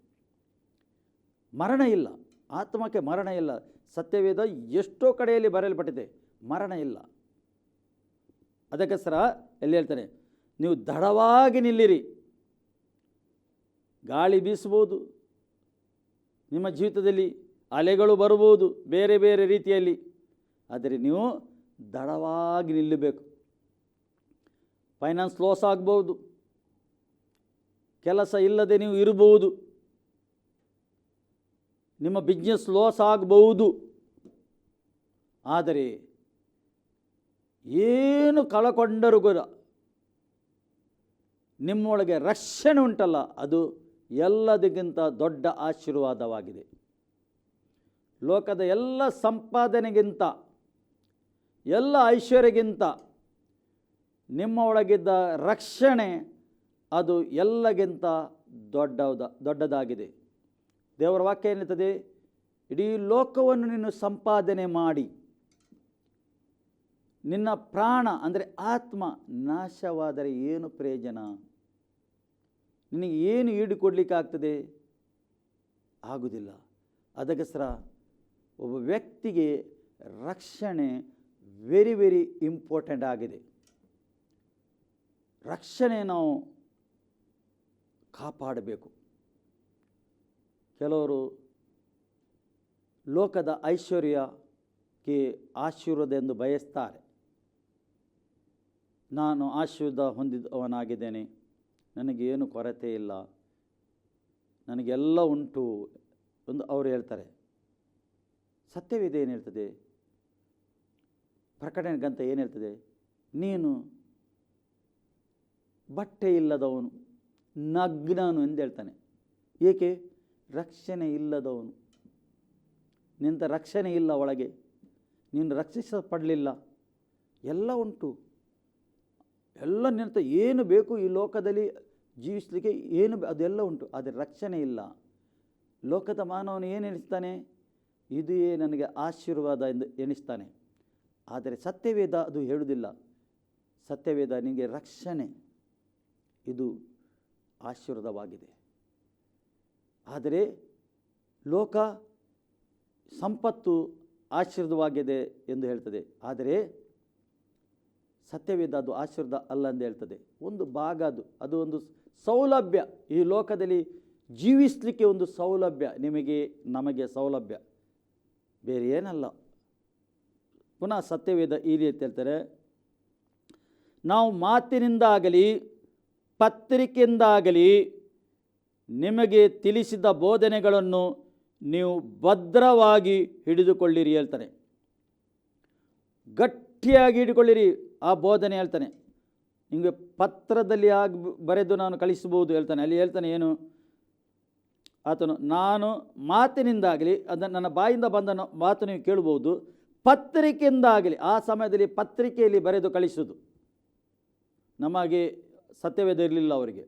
ಮರಣ ಇಲ್ಲ, ಆತ್ಮಕ್ಕೆ ಮರಣ ಇಲ್ಲ. ಸತ್ಯವೇದ ಎಷ್ಟೋ ಕಡೆಯಲ್ಲಿ ಬರೆಯಲ್ಪಟ್ಟಿದೆ, ಮರಣ ಇಲ್ಲ. ಅದಕ್ಕೋಸ್ಕರ ಎಲ್ಲಿ ಹೇಳ್ತಾನೆ, ನೀವು ದೃಢವಾಗಿ ನಿಲ್ಲಿರಿ. ಗಾಳಿ ಬೀಸ್ಬೋದು ನಿಮ್ಮ ಜೀವಿತದಲ್ಲಿ ಅಲೆಗಳು ಬರ್ಬೋದು ಬೇರೆ ಬೇರೆ ರೀತಿಯಲ್ಲಿ. ಆದರೆ ನೀವು ದಡವಾಗಿ ನಿಲ್ಲಬೇಕು. ಫೈನಾನ್ಸ್ ಲಾಸ್ ಆಗ್ಬೋದು ಕೆಲಸ ಇಲ್ಲದೆ ನೀವು ಇರಬಹುದು. ನಿಮ್ಮ ಬಿಸ್ನೆಸ್ ಲಾಸ್ ಆಗಬಹುದು. ಆದರೆ ಏನು ಕಳಕೊಂಡರೂ ಕೂಡ ನಿಮ್ಮೊಳಗೆ ರಕ್ಷಣೆ ಉಂಟಲ್ಲ, ಅದು ಎಲ್ಲದಕ್ಕಿಂತ ದೊಡ್ಡ ಆಶೀರ್ವಾದವಾಗಿದೆ. ಲೋಕದ ಎಲ್ಲ ಸಂಪಾದನೆಗಿಂತ, ಎಲ್ಲ ಐಶ್ವರ್ಯಗಿಂತ ನಿಮ್ಮ ಒಳಗಿದ್ದ ರಕ್ಷಣೆ ಅದು ಎಲ್ಲಗಿಂತ ದೊಡ್ಡದ, ದೊಡ್ಡದಾಗಿದೆ. ದೇವರ ವಾಕ್ಯ ಏನಿರ್ತದೆ? ಇಡೀ ಲೋಕವನ್ನು ನೀನು ಸಂಪಾದನೆ ಮಾಡಿ. ನಿನ್ನ ಪ್ರಾಣ ಅಂದರೆ ಆತ್ಮ ನಾಶವಾದರೆ ಏನು ಪ್ರಯೋಜನ? ನಿನಗೆ ಏನು ಈಡು ಕೊಡಲಿಕ್ಕಾಗ್ತದೆ ಆಗುವುದಿಲ್ಲ ಅದಕ್ಕೋಸ್ಕರ ಒಬ್ಬ ವ್ಯಕ್ತಿಗೆ ರಕ್ಷಣೆ ವೆರಿ ವೆರಿ ಇಂಪಾರ್ಟೆಂಟ್ ಆಗಿದೆ. ರಕ್ಷಣೆ ನಾವು ಕಾಪಾಡಬೇಕು. ಕೆಲವರು ಲೋಕದ ಐಶ್ವರ್ಯಕ್ಕೆ ಆಶೀರ್ವಾದ ಎಂದು ಬಯಸ್ತಾರೆ. ನಾನು ಆಶೀರ್ವಾದ ಹೊಂದಿದವನಾಗಿದ್ದೇನೆ. ನನಗೇನು ಕೊರತೆ ಇಲ್ಲ. ನನಗೆಲ್ಲ ಉಂಟು ಎಂದು ಅವರು ಹೇಳ್ತಾರೆ. ಸತ್ಯವಿದೆ ಏನು ಹೇಳ್ತದೆ? ಪ್ರಕಟಣೆ ಗ್ರಂಥ ಏನು ಹೇಳ್ತದೆ? ನೀನು ಬಟ್ಟೆ ಇಲ್ಲದವನು, ನಗ್ನನು ಎಂದು ಹೇಳ್ತಾನೆ. ಏಕೆ? ರಕ್ಷಣೆ ಇಲ್ಲದವನು. ನಿಂತ ರಕ್ಷಣೆ ಇಲ್ಲ ಒಳಗೆ. ನೀನು ರಕ್ಷಿಸಲ್ಪಡಲಿಲ್ಲ. ಎಲ್ಲ ಉಂಟು. ಎಲ್ಲ ನಿಂತ ಏನು ಬೇಕು ಈ ಲೋಕದಲ್ಲಿ ಜೀವಿಸಲಿಕ್ಕೆ ಏನು ಅದೆಲ್ಲ ಉಂಟು, ಆದರೆ ರಕ್ಷಣೆ ಇಲ್ಲ. ಲೋಕದ ಮಾನವನು ಏನು ಎಣಿಸ್ತಾನೆ? ಇದೇ ನನಗೆ ಆಶೀರ್ವಾದ ಎಂದು ಎಣಿಸ್ತಾನೆ. ಆದರೆ ಸತ್ಯವೇದ ಅದು ಹೇಳುವುದಿಲ್ಲ. ಸತ್ಯವೇದ ನಿನಗೆ ರಕ್ಷಣೆ. ಇದು ಆಶೀರ್ವಾದವಾಗಿದೆ. ಆದರೆ ಲೋಕ ಸಂಪತ್ತು ಆಶೀರ್ವಾದವಾಗಿದೆ ಎಂದು ಹೇಳ್ತದೆ. ಆದರೆ ಸತ್ಯವೇದ ಅದು ಆಶೀರ್ವಾದ ಅಲ್ಲ ಎಂದು ಹೇಳ್ತದೆ. ಒಂದು ಭಾಗ ಅದು ಅದು ಒಂದು ಸೌಲಭ್ಯ. ಈ ಲೋಕದಲ್ಲಿ ಜೀವಿಸಲಿಕ್ಕೆ ಒಂದು ಸೌಲಭ್ಯ, ನಿಮಗೆ ನಮಗೆ ಸೌಲಭ್ಯ. ಬೇರೆ ಏನಲ್ಲ. ಪುನಃ ಸತ್ಯವೇದ ಈ ರೀತಿ ಹೇಳ್ತಾರೆ, ನಾವು ಮಾತಿನಿಂದಾಗಲಿ, ಪತ್ರಿಕೆಯಿಂದಾಗಲಿ ನಿಮಗೆ ತಿಳಿಸಿದ ಬೋಧನೆಗಳನ್ನು ನೀವು ಭದ್ರವಾಗಿ ಹಿಡಿದುಕೊಳ್ಳಿರಿ ಹೇಳ್ತಾನೆ. ಗಟ್ಟಿಯಾಗಿ ಹಿಡಿಕೊಳ್ಳಿರಿ ಆ ಬೋಧನೆ ಹೇಳ್ತಾನೆ. ನಿಮಗೆ ಪತ್ರದಲ್ಲಿ ಆಗಿ ಬರೆದು ನಾನು ಕಳಿಸಬಹುದು ಹೇಳ್ತಾನೆ. ಅಲ್ಲಿ ಹೇಳ್ತಾನೆ ಏನು? ಆತನು, ನಾನು ಮಾತಿನಿಂದಾಗಲಿ, ಅದನ್ನು ನನ್ನ ಬಾಯಿಂದ ಬಂದ ಮಾತು ನೀವು ಕೇಳ್ಬೋದು ಪತ್ರಿಕೆಯಿಂದಾಗಲಿ, ಆ ಸಮಯದಲ್ಲಿ ಪತ್ರಿಕೆಯಲ್ಲಿ ಬರೆದು ಕಳಿಸೋದು. ನಮಗೆ ಸತ್ಯವೇದ ಇರಲಿಲ್ಲ ಅವರಿಗೆ.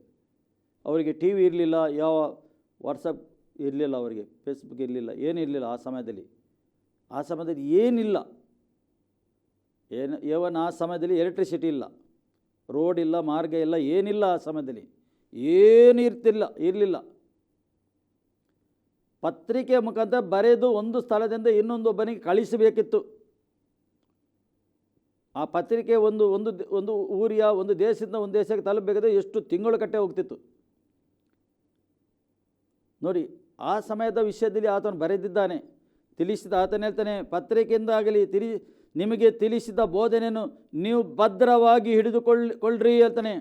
ಅವರಿಗೆ ಟಿ ವಿ ಇರಲಿಲ್ಲ, ಯಾವ ವಾಟ್ಸಪ್ ಇರಲಿಲ್ಲ ಅವರಿಗೆ, ಫೇಸ್ಬುಕ್ ಇರಲಿಲ್ಲ ಏನಿರಲಿಲ್ಲ ಆ ಸಮಯದಲ್ಲಿ. ಆ ಸಮಯದಲ್ಲಿ ಏನಿಲ್ಲ. ಏನು ಏವನ್ ಆ ಸಮಯದಲ್ಲಿ ಎಲೆಕ್ಟ್ರಿಸಿಟಿ ಇಲ್ಲ. ರೋಡ್ ಇಲ್ಲ, ಮಾರ್ಗ ಇಲ್ಲ, ಏನಿಲ್ಲ ಆ ಸಮಯದಲ್ಲಿ. ಏನು ಇರ್ತಿಲ್ಲ, ಇರಲಿಲ್ಲ. ಪತ್ರಿಕೆ ಮುಖಾಂತರ ಬರೆದು ಒಂದು ಸ್ಥಳದಿಂದ ಇನ್ನೊಂದೊಬ್ಬನಿಗೆ ಕಳಿಸಬೇಕಿತ್ತು. ಆ ಪತ್ರಿಕೆ ಒಂದು ಒಂದು ಒಂದು ಊರಿಯ, ಒಂದು ದೇಶದಿಂದ ಒಂದು ದೇಶಕ್ಕೆ ತಲುಪಬೇಕಾದ್ರೆ ಎಷ್ಟು ತಿಂಗಳು ಕಟ್ಟೆ ಹೋಗ್ತಿತ್ತು. ನೋಡಿ, ಆ ಸಮಯದ ವಿಷಯದಲ್ಲಿ ಆತನು ಬರೆದಿದ್ದಾನೆ. ತಿಳಿಸಿದ, ಆತನ ಹೇಳ್ತಾನೆ, ಪತ್ರಿಕೆಯಿಂದಾಗಲಿ ತಿಳಿ ನಿಮಗೆ ತಿಳಿಸಿದ ಬೋಧನೆಯನ್ನು ನೀವು ಭದ್ರವಾಗಿ ಹಿಡಿದುಕೊಳ್ಳಿಕೊಳ್ಳ್ರಿ ಹೇಳ್ತಾನೆ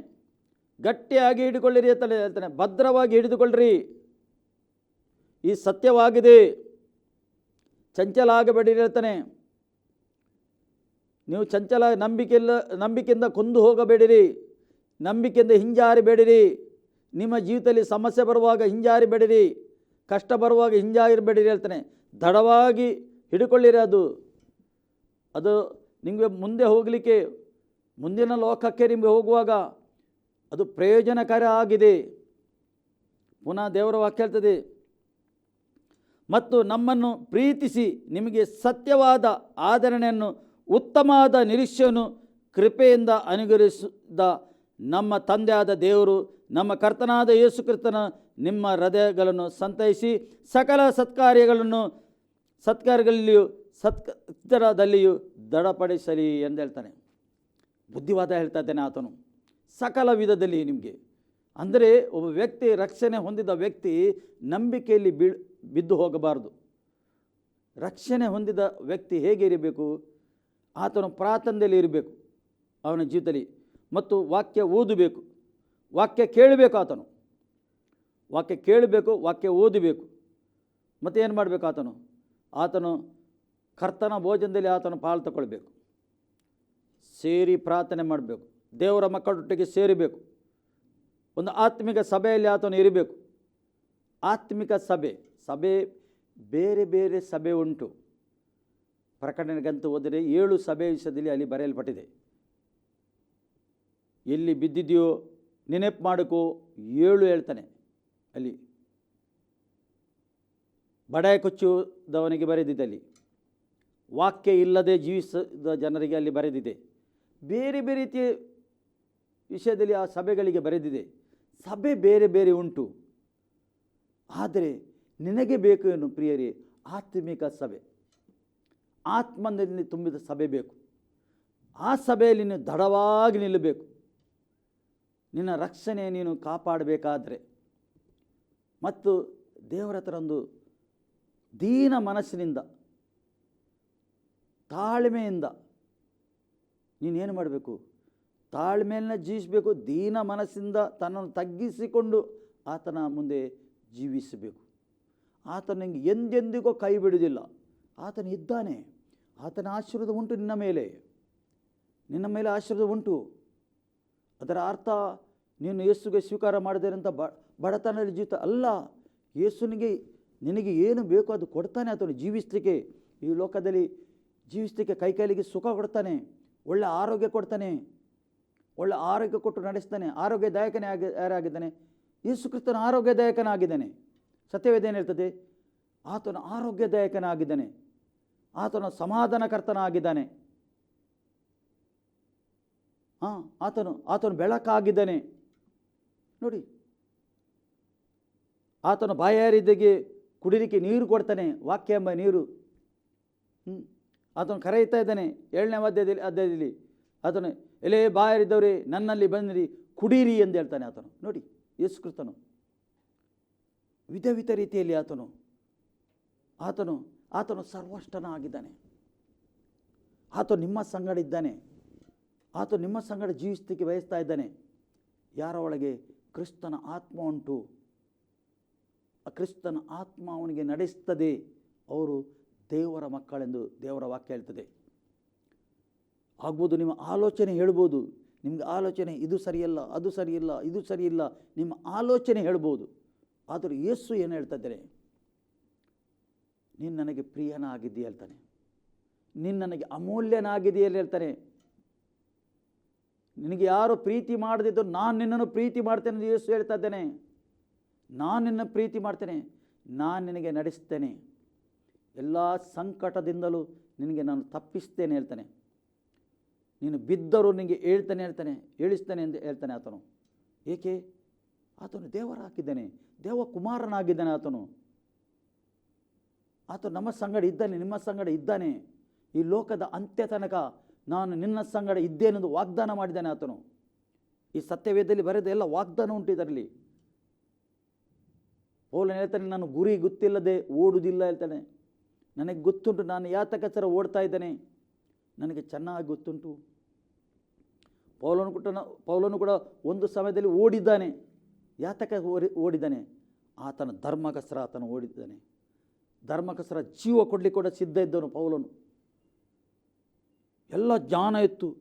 ಗಟ್ಟಿಯಾಗಿ ಹಿಡಿದುಕೊಳ್ಳಿರಿ ಹೇಳ್ತಾನೆ ಹೇಳ್ತಾನೆ. ಭದ್ರವಾಗಿ ಹಿಡಿದುಕೊಳ್ಳ್ರಿ. ಈ ಸತ್ಯವಾಗಿದೆ. ಚಂಚಲ ಆಗಬೇಡಿರಿ ಹೇಳ್ತಾನೆ ನೀವು ಚಂಚಲ ನಂಬಿಕೆಲ್ಲ ನಂಬಿಕೆಯಿಂದ ಕೊಂದು ಹೋಗಬೇಡಿರಿ. ನಂಬಿಕೆಯಿಂದ ಹಿಂಜಾರಿಬೇಡಿರಿ. ನಿಮ್ಮ ಜೀವಿತದಲ್ಲಿ ಸಮಸ್ಯೆ ಬರುವಾಗ ಹಿಂಜಾರಿಬೇಡಿರಿ. ಕಷ್ಟ ಬರುವಾಗ ಹಿಂಜಾರಿಬೇಡಿರಿ ಹೇಳ್ತಾನೆ ದಡವಾಗಿ ಹಿಡ್ಕೊಳ್ಳಿರಿ ಅದು. ಅದು ನಿಮಗೆ ಮುಂದೆ ಹೋಗಲಿಕ್ಕೆ, ಮುಂದಿನ ಲೋಕಕ್ಕೆ ನಿಮಗೆ ಹೋಗುವಾಗ ಅದು ಪ್ರಯೋಜನಕರ ಆಗಿದೆ. ಪುನಃ ದೇವರ ವಾಕ್ಯ ಹೇಳ್ತದೆ, ಮತ್ತು ನಮ್ಮನ್ನು ಪ್ರೀತಿಸಿ ನಿಮಗೆ ಸತ್ಯವಾದ ಆಧರಣೆಯನ್ನು ಉತ್ತಮವಾದ ನಿರೀಕ್ಷೆಯನ್ನು, ಕೃಪೆಯಿಂದ ಅನುಗ್ರಹಿಸಿದ ನಮ್ಮ ತಂದೆಯಾದ ದೇವರು, ನಮ್ಮ ಕರ್ತನಾದ ಯೇಸು ಕ್ರಿಸ್ತನ ನಿಮ್ಮ ಹೃದಯಗಳನ್ನು ಸಂತೈಸಿ, ಸಕಲ ಸತ್ಕಾರ್ಯಗಳನ್ನು, ಸತ್ಕಾರ್ಯಗಳಲ್ಲಿಯೂ ಸತ್ಕರದಲ್ಲಿಯೂ ದೃಢಪಡಿಸಲಿ ಎಂದು ಹೇಳ್ತಾನೆ. ಬುದ್ಧಿವಾದ ಹೇಳ್ತಾ ಇದ್ದಾನೆ ಆತನು. ಸಕಲ ವಿಧದಲ್ಲಿ ನಿಮಗೆ. ಅಂದರೆ ಒಬ್ಬ ವ್ಯಕ್ತಿ ರಕ್ಷಣೆ ಹೊಂದಿದ ವ್ಯಕ್ತಿ ನಂಬಿಕೆಯಲ್ಲಿ ಬೀಳ್, ಬಿದ್ದು ಹೋಗಬಾರದು. ರಕ್ಷಣೆ ಹೊಂದಿದ ವ್ಯಕ್ತಿ ಹೇಗೆ ಇರಬೇಕು? ಆತನು ಪ್ರಾರ್ಥನೆಯಲ್ಲಿ ಇರಬೇಕು ಅವನ ಜೀವಿತದಲ್ಲಿ. ಮತ್ತು ವಾಕ್ಯ ಓದಬೇಕು. ವಾಕ್ಯ ಕೇಳಬೇಕು ಆತನು. ವಾಕ್ಯ ಕೇಳಬೇಕು, ವಾಕ್ಯ ಓದಬೇಕು. ಮತ್ತು ಏನು ಮಾಡಬೇಕು ಆತನು? ಆತನು ಕರ್ತನ ಭೋಜನದಲ್ಲಿ ಆತನು ಪಾಲು ತಗೊಳ್ಬೇಕು. ಸೇರಿ ಪ್ರಾರ್ಥನೆ ಮಾಡಬೇಕು. ದೇವರ ಮಕ್ಕಳೊಟ್ಟಿಗೆ ಸೇರಿಬೇಕು. ಒಂದು ಆತ್ಮಿಕ ಸಭೆಯಲ್ಲಿ ಆತನು ಇರಬೇಕು. ಆತ್ಮಿಕ ಸಭೆ ಸಭೆ, ಬೇರೆ ಬೇರೆ ಸಭೆ ಉಂಟು. ಪ್ರಕಟಣೆಗಂತ ಹೋದರೆ ಏಳು ಸಭೆ ವಿಷಯದಲ್ಲಿ ಅಲ್ಲಿ ಬರೆಯಲ್ಪಟ್ಟಿದೆ. ಎಲ್ಲಿ ಬಿದ್ದಿದೆಯೋ ನೆನಪು ಮಾಡಕೋ ಏಳು ಹೇಳ್ತಾನೆ ಅಲ್ಲಿ. ಬಡಾಯ ಕೊಚ್ಚುದವನಿಗೆ ಬರೆದಿದೆ ಅಲ್ಲಿ ವಾಕ್ಯ ಇಲ್ಲದೆ ಜೀವಿಸಿದ ಜನರಿಗೆ ಅಲ್ಲಿ ಬರೆದಿದೆ. ಬೇರೆ ಬೇರೆ ರೀತಿಯ ವಿಷಯದಲ್ಲಿ ಆ ಸಭೆಗಳಿಗೆ ಬರೆದಿದೆ. ಸಭೆ ಬೇರೆ ಬೇರೆ ಉಂಟು. ಆದರೆ ನಿನಗೆ ಬೇಕು ಏನು ಪ್ರಿಯರೇ? ಆತ್ಮಿಕ ಸಭೆ. ಆತ್ಮನಲ್ಲಿ ತುಂಬಿದ ಸಭೆ ಬೇಕು. ಆ ಸಭೆಯಲ್ಲಿ ನೀನು ದೃಢವಾಗಿ ನಿಲ್ಲಬೇಕು. ನಿನ್ನ ರಕ್ಷಣೆ ನೀನು ಕಾಪಾಡಬೇಕಾದ್ರೆ. ಮತ್ತು ದೇವರ ಹತ್ರ ಒಂದು ದೀನ ಮನಸ್ಸಿನಿಂದ ತಾಳ್ಮೆಯಿಂದ. ನೀನೇನು ಮಾಡಬೇಕು? ತಾಳ್ಮೆಯಲ್ಲ ಜೀವಿಸಬೇಕು ದೀನ ಮನಸ್ಸಿಂದ ತನ್ನನ್ನು ತಗ್ಗಿಸಿಕೊಂಡು ಆತನ ಮುಂದೆ ಜೀವಿಸಬೇಕು. ಆತ ನಿಂಗೆ ಎಂದೆಂದಿಗೂ ಕೈ ಬಿಡುವುದಿಲ್ಲ. ಆತನು ಇದ್ದಾನೆ. ಆತನ ಆಶೀರ್ವಾದ ಉಂಟು ನಿನ್ನ ಮೇಲೆ. ನಿನ್ನ ಮೇಲೆ ಆಶೀರ್ವಾದ ಉಂಟು. ಅದರ ಅರ್ಥ, ನೀನು ಯೇಸುಗೆ ಸ್ವೀಕಾರ ಮಾಡಿದಂಥ ಬ, ಬಡತನದಲ್ಲಿ ಜೀವಿತ ಅಲ್ಲ. ಯೇಸುನಿಗೆ, ನಿನಗೆ ಏನು ಬೇಕೋ ಅದು ಕೊಡ್ತಾನೆ ಆತನು ಜೀವಿಸಲಿಕ್ಕೆ. ಈ ಲೋಕದಲ್ಲಿ ಜೀವಿಸಲಿಕ್ಕೆ ಕೈ ಕೈಲಿಗೆ ಸುಖ ಕೊಡ್ತಾನೆ, ಒಳ್ಳೆ ಆರೋಗ್ಯ ಕೊಡ್ತಾನೆ, ಒಳ್ಳೆ ಆರೋಗ್ಯ ಕೊಟ್ಟು ನಡೆಸ್ತಾನೆ, ಆರೋಗ್ಯದಾಯಕನೇ ಆಗಿ, ಯಾರಾಗಿದ್ದಾನೆ? ಯೇಸು ಕ್ರಿಸ್ತನ ಆರೋಗ್ಯದಾಯಕನಾಗಿದ್ದಾನೆ ಸತ್ಯವೇದೇನಿರ್ತದೆ ಆತನು ಆರೋಗ್ಯದಾಯಕನಾಗಿದ್ದಾನೆ. ಆತನು ಸಮಾಧಾನಕರ್ತನಾಗಿದ್ದಾನೆ. ಹಾಂ, ಆತನು ಆತನು ಬೆಳಕಾಗಿದ್ದಾನೆ. ನೋಡಿ, ಆತನು ಬಾಯಾರಿದ್ದಗೆ ಕುಡಿಲಿಕ್ಕೆ ನೀರು ಕೊಡ್ತಾನೆ, ವಾಕ್ಯ ಎಂಬ ನೀರು. ಹ್ಞೂ ಆತನು ಕರೆಯುತ್ತಾ ಇದ್ದಾನೆ, ಏಳನೇ ಅಧ್ಯಾಯದಲ್ಲಿ ಅಧ್ಯಾಯದಲ್ಲಿ ಆತನು, ಎಲೆ ಬಾಯಾರಿದ್ದವರೇ, ನನ್ನಲ್ಲಿ ಬಂದಿರಿ, ಕುಡೀರಿ ಎಂದು ಹೇಳ್ತಾನೆ ಆತನು. ನೋಡಿ, ಯೇಸು ಕ್ರಿಸ್ತನು. ವಿಧ ವಿಧ ರೀತಿಯಲ್ಲಿ ಆತನು ಆತನು ಆತನು ಸರ್ವಷ್ಟನ ಆಗಿದ್ದಾನೆ ಆತ ನಿಮ್ಮ ಸಂಗಡ ಇದ್ದಾನೆ. ಆತ ನಿಮ್ಮ ಸಂಗಡ ಜೀವಿಸಲಿಕ್ಕೆ ಬಯಸ್ತಾ ಇದ್ದಾನೆ. ಯಾರ ಒಳಗೆ? ಕ್ರಿಸ್ತನ ಆತ್ಮ ಉಂಟು. ಆ ಕ್ರಿಸ್ತನ ಆತ್ಮ ಅವನಿಗೆ ನಡೆಸ್ತದೆ. ಅವರು ದೇವರ ಮಕ್ಕಳೆಂದು ದೇವರ ವಾಕ್ಯ ಹೇಳ್ತದೆ. ಆಗ್ಬೋದು ನಿಮ್ಮ ಆಲೋಚನೆ ಹೇಳ್ಬೋದು. ನಿಮಗೆ ಆಲೋಚನೆ ಇದು ಸರಿಯಲ್ಲ, ಅದು ಸರಿಯಿಲ್ಲ, ಇದು ಸರಿಯಿಲ್ಲ, ನಿಮ್ಮ ಆಲೋಚನೆ ಹೇಳ್ಬೋದು. ಆದರೂ ಯೇಸು ಏನು ಹೇಳ್ತಾ ಇದ್ದಾರೆ ನೀನು ನನಗೆ ಪ್ರಿಯನಾಗಿದ್ದೀಯ ಹೇಳ್ತಾನೆ. ನೀನು ನನಗೆ ಅಮೂಲ್ಯನಾಗಿದೆಯಲ್ಲಿ ಹೇಳ್ತಾನೆ. ನಿನಗೆ ಯಾರು ಪ್ರೀತಿ ಮಾಡದಿದ್ದರೂ ನಾನು ನಿನ್ನನ್ನು ಪ್ರೀತಿ ಮಾಡ್ತೇನೆ ಎಂದು ಯೇಸು ಹೇಳ್ತಾ ಇದ್ದೇನೆ. ನಾನು ನಿನ್ನ ಪ್ರೀತಿ ಮಾಡ್ತೇನೆ. ನಾನು ನಿನಗೆ ನಡೆಸ್ತೇನೆ. ಎಲ್ಲ ಸಂಕಟದಿಂದಲೂ ನಿನಗೆ ನಾನು ತಪ್ಪಿಸ್ತೇನೆ ಹೇಳ್ತಾನೆ. ನೀನು ಬಿದ್ದರೂ ನಿನಗೆ ಹೇಳ್ತಾನೆ ಹೇಳ್ತಾನೆ, ಹೇಳಿಸ್ತಾನೆ ಎಂದು ಹೇಳ್ತಾನೆ ಆತನು. ಏಕೆ? ಆತನು ದೇವರಾಗಿದ್ದಾನೆ ದೇವ ಕುಮಾರನಾಗಿದ್ದಾನೆ ಆತನು ಆತ ನಮ್ಮ ಸಂಗಡ ಇದ್ದಾನೆ, ನಿಮ್ಮ ಸಂಗಡ ಇದ್ದಾನೆ. ಈ ಲೋಕದ ಅಂತ್ಯ ತನಕ ನಾನು ನಿನ್ನ ಸಂಗಡ ಇದ್ದೇನೆಂದು ವಾಗ್ದಾನ ಮಾಡಿದ್ದಾನೆ ಆತನು. ಈ ಸತ್ಯವೇದದಲ್ಲಿ ಬರೆದ ಎಲ್ಲ ವಾಗ್ದಾನ ಉಂಟು ಇದರಲ್ಲಿ. ಪೌಲನ್ ಹೇಳ್ತಾನೆ ನಾನು ಗುರಿ ಗೊತ್ತಿಲ್ಲದೆ ಓಡುವುದಿಲ್ಲ ಹೇಳ್ತಾನೆ. ನನಗೆ ಗೊತ್ತುಂಟು, ನಾನು ಯಾತಕಚರ ಓಡ್ತಾ ಇದ್ದೇನೆ. ನನಗೆ ಚೆನ್ನಾಗಿ ಗೊತ್ತುಂಟು. ಪೌಲನು ಕೂಡ ಪೌಲನು ಕೂಡ ಒಂದು ಸಮಯದಲ್ಲಿ ಓಡಿದ್ದಾನೆ. ಯಾತಕ ಓಡಿ ಓಡಿದ್ದಾನೆ? ಆತನ ಧರ್ಮಕಸರ ಆತನು ಓಡಿದ್ದಾನೆ. ಧರ್ಮಕಸರ ಜೀವ ಕೊಡಲಿಕ್ಕೆ ಕೂಡ ಸಿದ್ಧ ಇದ್ದವನು ಪೌಲನು. ಎಲ್ಲ ಜ್ಞಾನ ಇತ್ತು,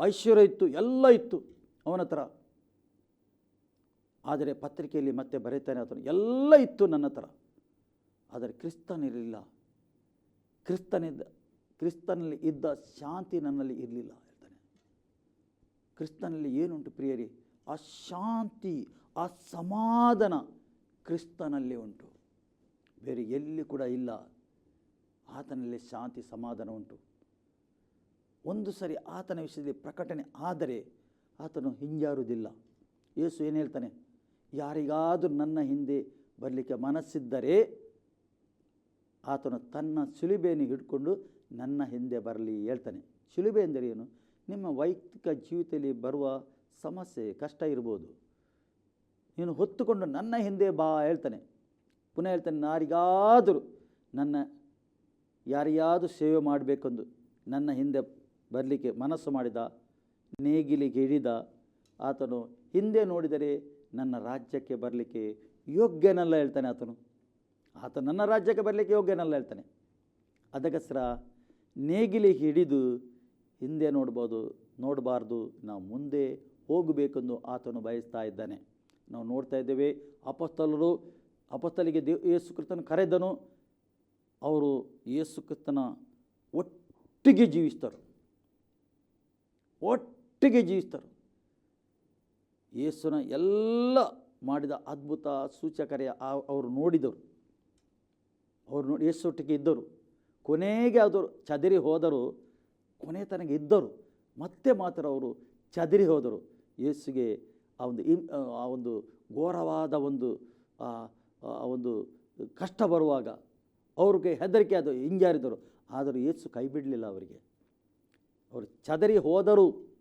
ಐಶ್ವರ್ಯ ಇತ್ತು, ಎಲ್ಲ ಇತ್ತು ಅವನ ಹತ್ರ. ಆದರೆ ಪತ್ರಿಕೆಯಲ್ಲಿ ಮತ್ತೆ ಬರೀತಾನೆ ಆತನು. ಎಲ್ಲ ಇತ್ತು ನನ್ನ ಹತ್ರ. ಆದರೆ ಕ್ರಿಸ್ತನಿರಲಿಲ್ಲ. ಕ್ರಿಸ್ತನಿದ್ದ ಕ್ರಿಸ್ತನಲ್ಲಿ ಇದ್ದ ಶಾಂತಿ ನನ್ನಲ್ಲಿ ಇರಲಿಲ್ಲ ಹೇಳ್ತಾನೆ. ಕ್ರಿಸ್ತನಲ್ಲಿ ಏನುಂಟು ಪ್ರಿಯರಿ? ಆ ಶಾಂತಿ, ಆ ಸಮಾಧಾನ ಕ್ರಿಸ್ತನಲ್ಲಿ ಉಂಟು. ಬೇರೆ ಎಲ್ಲಿ ಕೂಡ ಇಲ್ಲ. ಆತನಲ್ಲಿ ಶಾಂತಿ, ಸಮಾಧಾನ ಉಂಟು. ಒಂದು ಸರಿ ಆತನ ವಿಷಯದಲ್ಲಿ ಪ್ರಕಟಣೆ ಆದರೆ ಆತನು ಹಿಂಜಾರುವುದಿಲ್ಲ. ಯೇಸು ಏನು ಹೇಳ್ತಾನೆ? ಯಾರಿಗಾದರೂ ನನ್ನ ಹಿಂದೆ ಬರಲಿಕ್ಕೆ ಮನಸ್ಸಿದ್ದರೆ ಆತನು ತನ್ನ ಸುಲಿಬೆಯನ್ನು ಹಿಡ್ಕೊಂಡು, ನನ್ನ ಹಿಂದೆ ಬರಲಿ, ಹೇಳ್ತಾನೆ. ಸುಲಿಬೆ ಎಂದರೆ ಏನು? ನಿಮ್ಮ ವೈಯಕ್ತಿಕ ಜೀವಿತದಲ್ಲಿ ಬರುವ ಸಮಸ್ಯೆ, ಕಷ್ಟ ಇರ್ಬೋದು. ನೀನು ಹೊತ್ತುಕೊಂಡು, ನನ್ನ ಹಿಂದೆ ಬಾ, ಹೇಳ್ತಾನೆ. ಪುನಃ ಹೇಳ್ತಾನೆ ಯಾರಿಗಾದರೂ ನನ್ನ ಯಾರಿಗಾದರೂ ಸೇವೆ ಮಾಡಬೇಕೆಂದು, ನನ್ನ ಹಿಂದೆ ಬರಲಿಕ್ಕೆ ಮನಸ್ಸು ಮಾಡಿದ, ನೇಗಿಲಿಗೆ ಹಿಡಿದ ಆತನು ಹಿಂದೆ ನೋಡಿದರೆ ನನ್ನ ರಾಜ್ಯಕ್ಕೆ ಬರಲಿಕ್ಕೆ ಯೋಗ್ಯನಲ್ಲ, ಹೇಳ್ತಾನೆ ಆತನು. ಆತ ನನ್ನ ರಾಜ್ಯಕ್ಕೆ ಬರಲಿಕ್ಕೆ ಯೋಗ್ಯನಲ್ಲ ಹೇಳ್ತಾನೆ. ಅದಕ್ಕೋಸ್ಕರ ನೇಗಿಲಿ ಹಿಡಿದು ಹಿಂದೆ ನೋಡ್ಬೋದು, ನೋಡಬಾರ್ದು, ನಾವು ಮುಂದೆ ಹೋಗಬೇಕೆಂದು ಆತನು ಬಯಸ್ತಾ ಇದ್ದಾನೆ. ನಾವು ನೋಡ್ತಾ ಇದ್ದೇವೆ, ಅಪಸ್ತಲರು, ಅಪಸ್ತಲಿಗೆ ದೇವ್ ಯೇಸು ಕ್ರಿಸ್ತನ ಕರೆದನು, ಅವರು ಯೇಸು ಕ್ರಿಸ್ತನ ಒಟ್ಟಿಗೆ ಜೀವಿಸ್ತಾರೆ. ಒಟ್ಟಿಗೆ ಜೀವಿಸ್ತಾರೆ. ಯೇಸುನ ಎಲ್ಲ ಮಾಡಿದ ಅದ್ಭುತ ಸೂಚಕರೆಯ ಅವರು ನೋಡಿದರು ಅವರು ನೋಡಿ ಯೇಸು ಒಟ್ಟಿಗೆ ಇದ್ದರು. ಕೊನೆಗೆ ಆದರು ಚದರಿ ಹೋದರು. ಕೊನೆ ತನಗೆ ಇದ್ದರು. ಮತ್ತೆ ಮಾತ್ರ ಅವರು ಚದರಿ ಹೋದರು. ಯೇಸುಗೆ ಆ ಒಂದು ಇಮ್, ಆ ಒಂದು ಘೋರವಾದ ಒಂದು, ಆ ಆ ಒಂದು ಕಷ್ಟ ಬರುವಾಗ ಅವ್ರಿಗೆ ಹೆದರಿಕೆ ಅದು ಹಿಂಜಾರಿದರು. ಆದರೂ ಯೇಸು ಕೈ ಬಿಡಲಿಲ್ಲ ಅವರಿಗೆ. ಅವರು ಚದರಿ ಹೋದರು.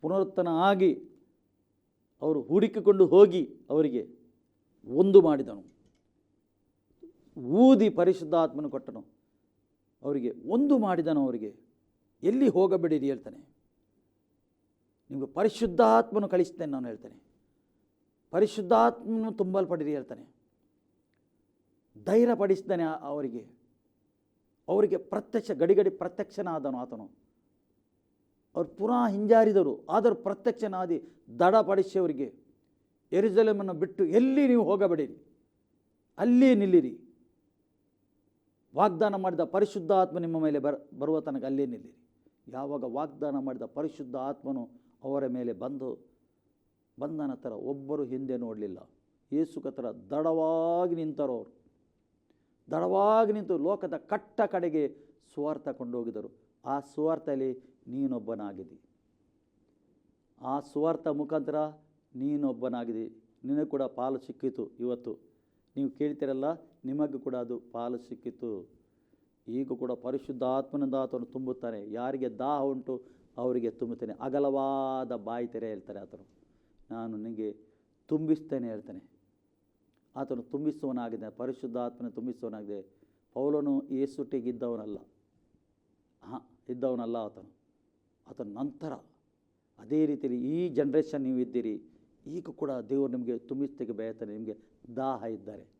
ಪುನರುತ್ತನ ಆಗಿ ಅವರು ಹುಡುಕಿಕೊಂಡು ಹೋಗಿ ಅವರಿಗೆ ಒಂದು ಮಾಡಿದನು. ಊದಿ ಪರಿಶುದ್ಧಾತ್ಮನು ಕೊಟ್ಟನು. ಅವರಿಗೆ ಒಂದು ಮಾಡಿದನು ಅವರಿಗೆ, ಎಲ್ಲಿ ಹೋಗಬೇಡಿರಿ ಹೇಳ್ತಾನೆ. ನಿಮಗೆ ಪರಿಶುದ್ಧಾತ್ಮನು ಕಳಿಸ್ತೇನೆ ನಾನು ಹೇಳ್ತೇನೆ. ಪರಿಶುದ್ಧಾತ್ಮನು ತುಂಬಲ್ಪಡಿರಿ ಹೇಳ್ತಾನೆ. ಧೈರ್ಯ ಪಡಿಸ್ತಾನೆ ಅವರಿಗೆ. ಅವರಿಗೆ ಪ್ರತ್ಯಕ್ಷ, ಗಡಿಗಡಿ ಪ್ರತ್ಯಕ್ಷನಾದನು ಆತನು. ಅವರು ಪುನಃ ಹಿಂಜಾರಿದರು, ಆದರೂ ಪ್ರತ್ಯಕ್ಷನಾದಿ ದಡಪಡಿಸಿಯವರಿಗೆ ಎರಿಜಲೆಮನ್ನು ಬಿಟ್ಟು ಎಲ್ಲಿ ನೀವು ಹೋಗಬೇಡಿರಿ? ಅಲ್ಲಿ ನಿಲ್ಲಿರಿ. ವಾಗ್ದಾನ ಮಾಡಿದ ಪರಿಶುದ್ಧ ಆತ್ಮ ನಿಮ್ಮ ಮೇಲೆ ಬರ, ಬರುವ ತನಕ ಅಲ್ಲೇ ನಿಲ್ಲಿರಿ. ಯಾವಾಗ ವಾಗ್ದಾನ ಮಾಡಿದ ಪರಿಶುದ್ಧ ಆತ್ಮನು ಅವರ ಮೇಲೆ ಬಂದು, ಬಂದ ನಂತರ ಒಬ್ಬರು ಹಿಂದೆ ನೋಡಲಿಲ್ಲ. ಯೇಸು ಕತರ ದಡವಾಗಿ ನಿಂತರು ಅವರು. ದಡವಾಗಿ ನಿಂತು ಲೋಕದ ಕಟ್ಟ ಕಡೆಗೆ ಸುವಾರ್ಥ ಕೊಂಡೋಗಿದರು. ಆ ಸುವಾರ್ಥದಲ್ಲಿ ನೀನೊಬ್ಬನಾಗಿದ್ದಿ. ಆ ಸುವಾರ್ಥ ಮುಖಾಂತರ ನೀನೊಬ್ಬನಾಗಿದ್ದಿ. ನಿನಗೆ ಕೂಡ ಪಾಲು ಸಿಕ್ಕಿತು ಇವತ್ತು. ನೀವು ಕೇಳ್ತೀರಲ್ಲ ನಿಮಗೆ ಕೂಡ ಅದು ಪಾಲು ಸಿಕ್ಕಿತು. ಈಗ ಕೂಡ ಪರಿಶುದ್ಧ ಆತ್ಮನಿಂದ ಆತನು ತುಂಬುತ್ತಾನೆ. ಯಾರಿಗೆ ದಾಹ ಉಂಟು ಅವರಿಗೆ ತುಂಬುತ್ತೇನೆ. ಅಗಲವಾದ ಬಾಯಿ ತೆರೆ ಹೇಳ್ತಾರೆ ಆತನು. ನಾನು ನಿನಗೆ ತುಂಬಿಸ್ತೇನೆ ಹೇಳ್ತಾನೆ. ಆತನು ತುಂಬಿಸುವನಾಗಿದೆ ಪರಿಶುದ್ಧ ಆತ್ಮನ ತುಂಬಿಸುವನಾಗಿದೆ ಪೌಲನು ಏಸುಟ್ಟಿಗಿದ್ದವನಲ್ಲ ಹಾಂ, ಇದ್ದವನಲ್ಲ ಆತನು. ಆತನ ನಂತರ ಅದೇ ರೀತಿಯಲ್ಲಿ ಈ ಜನ್ರೇಷನ್ ನೀವು ಇದ್ದೀರಿ. ಈಗ ಕೂಡ ದೇವರು ನಿಮಗೆ ತುಂಬಿಸ್ತಕ್ಕೆ ಬಯತಾನೆ ನಿಮಗೆ ದಾಹ ಇದ್ದಾರೆ.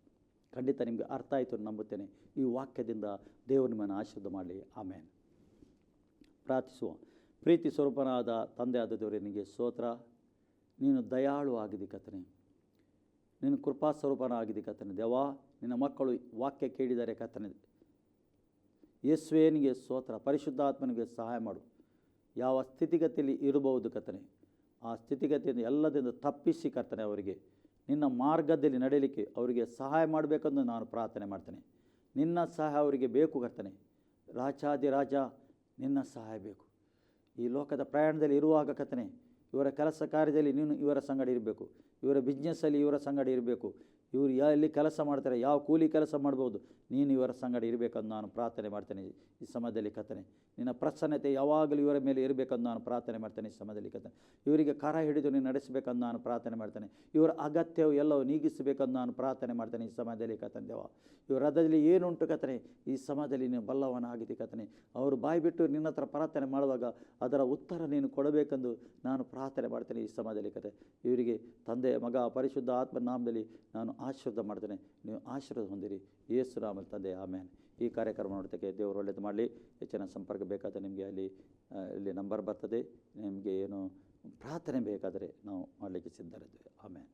ಖಂಡಿತ ನಿಮಗೆ ಅರ್ಥ ಆಯಿತು ನಂಬುತ್ತೇನೆ. ಈ ವಾಕ್ಯದಿಂದ ದೇವರು ನಿಮ್ಮನ್ನು ಆಶೀರ್ವಾದ ಮಾಡಲಿ. ಆಮೇಲೆ ಪ್ರಾರ್ಥಿಸುವ. ಪ್ರೀತಿ ಸ್ವರೂಪನಾದ ತಂದೆ ಆದ ದೇವರೇ, ನಿನಗೆ ಸ್ತೋತ್ರ. ನೀನು ದಯಾಳು ಆಗಿದೆ ಕಥನೆ ನೀನು ಕೃಪಾ ಸ್ವರೂಪನ ಆಗಿದೆ ಕಥನೆ ದೇವ ನಿನ್ನ ಮಕ್ಕಳು ವಾಕ್ಯ ಕೇಳಿದರೆ ಕತನೆ ಯೇಸುವೇನಿಗೆ ಸ್ತೋತ್ರ. ಪರಿಶುದ್ಧಾತ್ಮನಿಗೆ ಸಹಾಯ ಮಾಡು. ಯಾವ ಸ್ಥಿತಿಗತಿಯಲ್ಲಿ ಇರಬಹುದು ಕಥನೆ ಆ ಸ್ಥಿತಿಗತಿಯಿಂದ ಎಲ್ಲದಿಂದ ತಪ್ಪಿಸಿ ಕರ್ತನೆ ಅವರಿಗೆ. ನಿನ್ನ ಮಾರ್ಗದಲ್ಲಿ ನಡೆಯಲಿಕ್ಕೆ ಅವರಿಗೆ ಸಹಾಯ ಮಾಡಬೇಕೆಂದು ನಾನು ಪ್ರಾರ್ಥನೆ ಮಾಡ್ತೇನೆ. ನಿನ್ನ ಸಹಾಯ ಅವರಿಗೆ ಬೇಕು ಕರ್ತನೆ. ರಾಜಾದಿರಾಜ ನಿನ್ನ ಸಹಾಯ ಬೇಕು. ಈ ಲೋಕದ ಪ್ರಯಾಣದಲ್ಲಿ ಇರುವಾಗ ಕರ್ತನೆ, ಇವರ ಕೆಲಸ ಕಾರ್ಯದಲ್ಲಿ ನೀನು ಇವರ ಸಂಗಡ ಇರಬೇಕು. ಇವರ ಬಿಸ್ನೆಸ್ಸಲ್ಲಿ ಇವರ ಸಂಗಡ ಇರಬೇಕು. ಇವರು ಎಲ್ಲಿ ಕೆಲಸ ಮಾಡ್ತಾರೆ, ಯಾವ ಕೂಲಿ ಕೆಲಸ ಮಾಡ್ಬೋದು, ನೀನು ಇವರ ಸಂಗಡ ಇರಬೇಕಂದು ನಾನು ಪ್ರಾರ್ಥನೆ ಮಾಡ್ತೇನೆ ಈ ಸಮಯದಲ್ಲಿ ಕಥನೆ ನಿನ್ನ ಪ್ರಸನ್ನತೆ ಯಾವಾಗಲೂ ಇವರ ಮೇಲೆ ಇರಬೇಕಂದು ನಾನು ಪ್ರಾರ್ಥನೆ ಮಾಡ್ತೇನೆ ಈ ಸಮಯದಲ್ಲಿ ಕಥನೆ ಇವರಿಗೆ ಕರ ಹಿಡಿದು ನೀನು ನಡೆಸಬೇಕಂದು ನಾನು ಪ್ರಾರ್ಥನೆ ಮಾಡ್ತೇನೆ. ಇವರ ಅಗತ್ಯವು ಎಲ್ಲವೂ ನೀಗಿಸಬೇಕಂದು ನಾನು ಪ್ರಾರ್ಥನೆ ಮಾಡ್ತೇನೆ ಈ ಸಮಯದಲ್ಲಿ ಕಥನೆ ದೇವ. ಇವರ ರಥದಲ್ಲಿ ಏನುಂಟು ಕಥನೆ ಈ ಸಮಯದಲ್ಲಿ ನೀನು ಬಲ್ಲವನಾಗಿದೆ ಕಥನೆ ಅವರು ಬಾಯಿ ಬಿಟ್ಟು ನಿನ್ನ ಹತ್ರ ಪ್ರಾರ್ಥನೆ ಮಾಡುವಾಗ ಅದರ ಉತ್ತರ ನೀನು ಕೊಡಬೇಕೆಂದು ನಾನು ಪ್ರಾರ್ಥನೆ ಮಾಡ್ತೇನೆ ಈ ಸಮಯದಲ್ಲಿ ಕತೆ ಇವರಿಗೆ ತಂದೆ, ಮಗ, ಪರಿಶುದ್ಧ ಆತ್ಮ ನಾಮದಲ್ಲಿ ನಾನು ಆಶೀರ್ವಾದ ಮಾಡ್ತೇನೆ. ನೀವು ಆಶೀರ್ವಾದ ಹೊಂದಿರಿ. ಯೇಸು ರಾಮಲ್ ತಂದೆ, ಆಮೇನ್. ಈ ಕಾರ್ಯಕ್ರಮ ನೋಡ್ತಕ್ಕೆ ದೇವರು ಒಳ್ಳೇದು ಮಾಡಲಿ. ಹೆಚ್ಚಿನ ಸಂಪರ್ಕ ಬೇಕಾದರೆ ನಿಮಗೆ ಅಲ್ಲಿ ಇಲ್ಲಿ ನಂಬರ್ ಬರ್ತದೆ. ನಿಮಗೆ ಏನು ಪ್ರಾರ್ಥನೆ ಬೇಕಾದರೆ ನಾವು ಮಾಡಲಿಕ್ಕೆ ಸಿದ್ಧರಿದ್ದೇವೆ. ಆಮೇಲೆ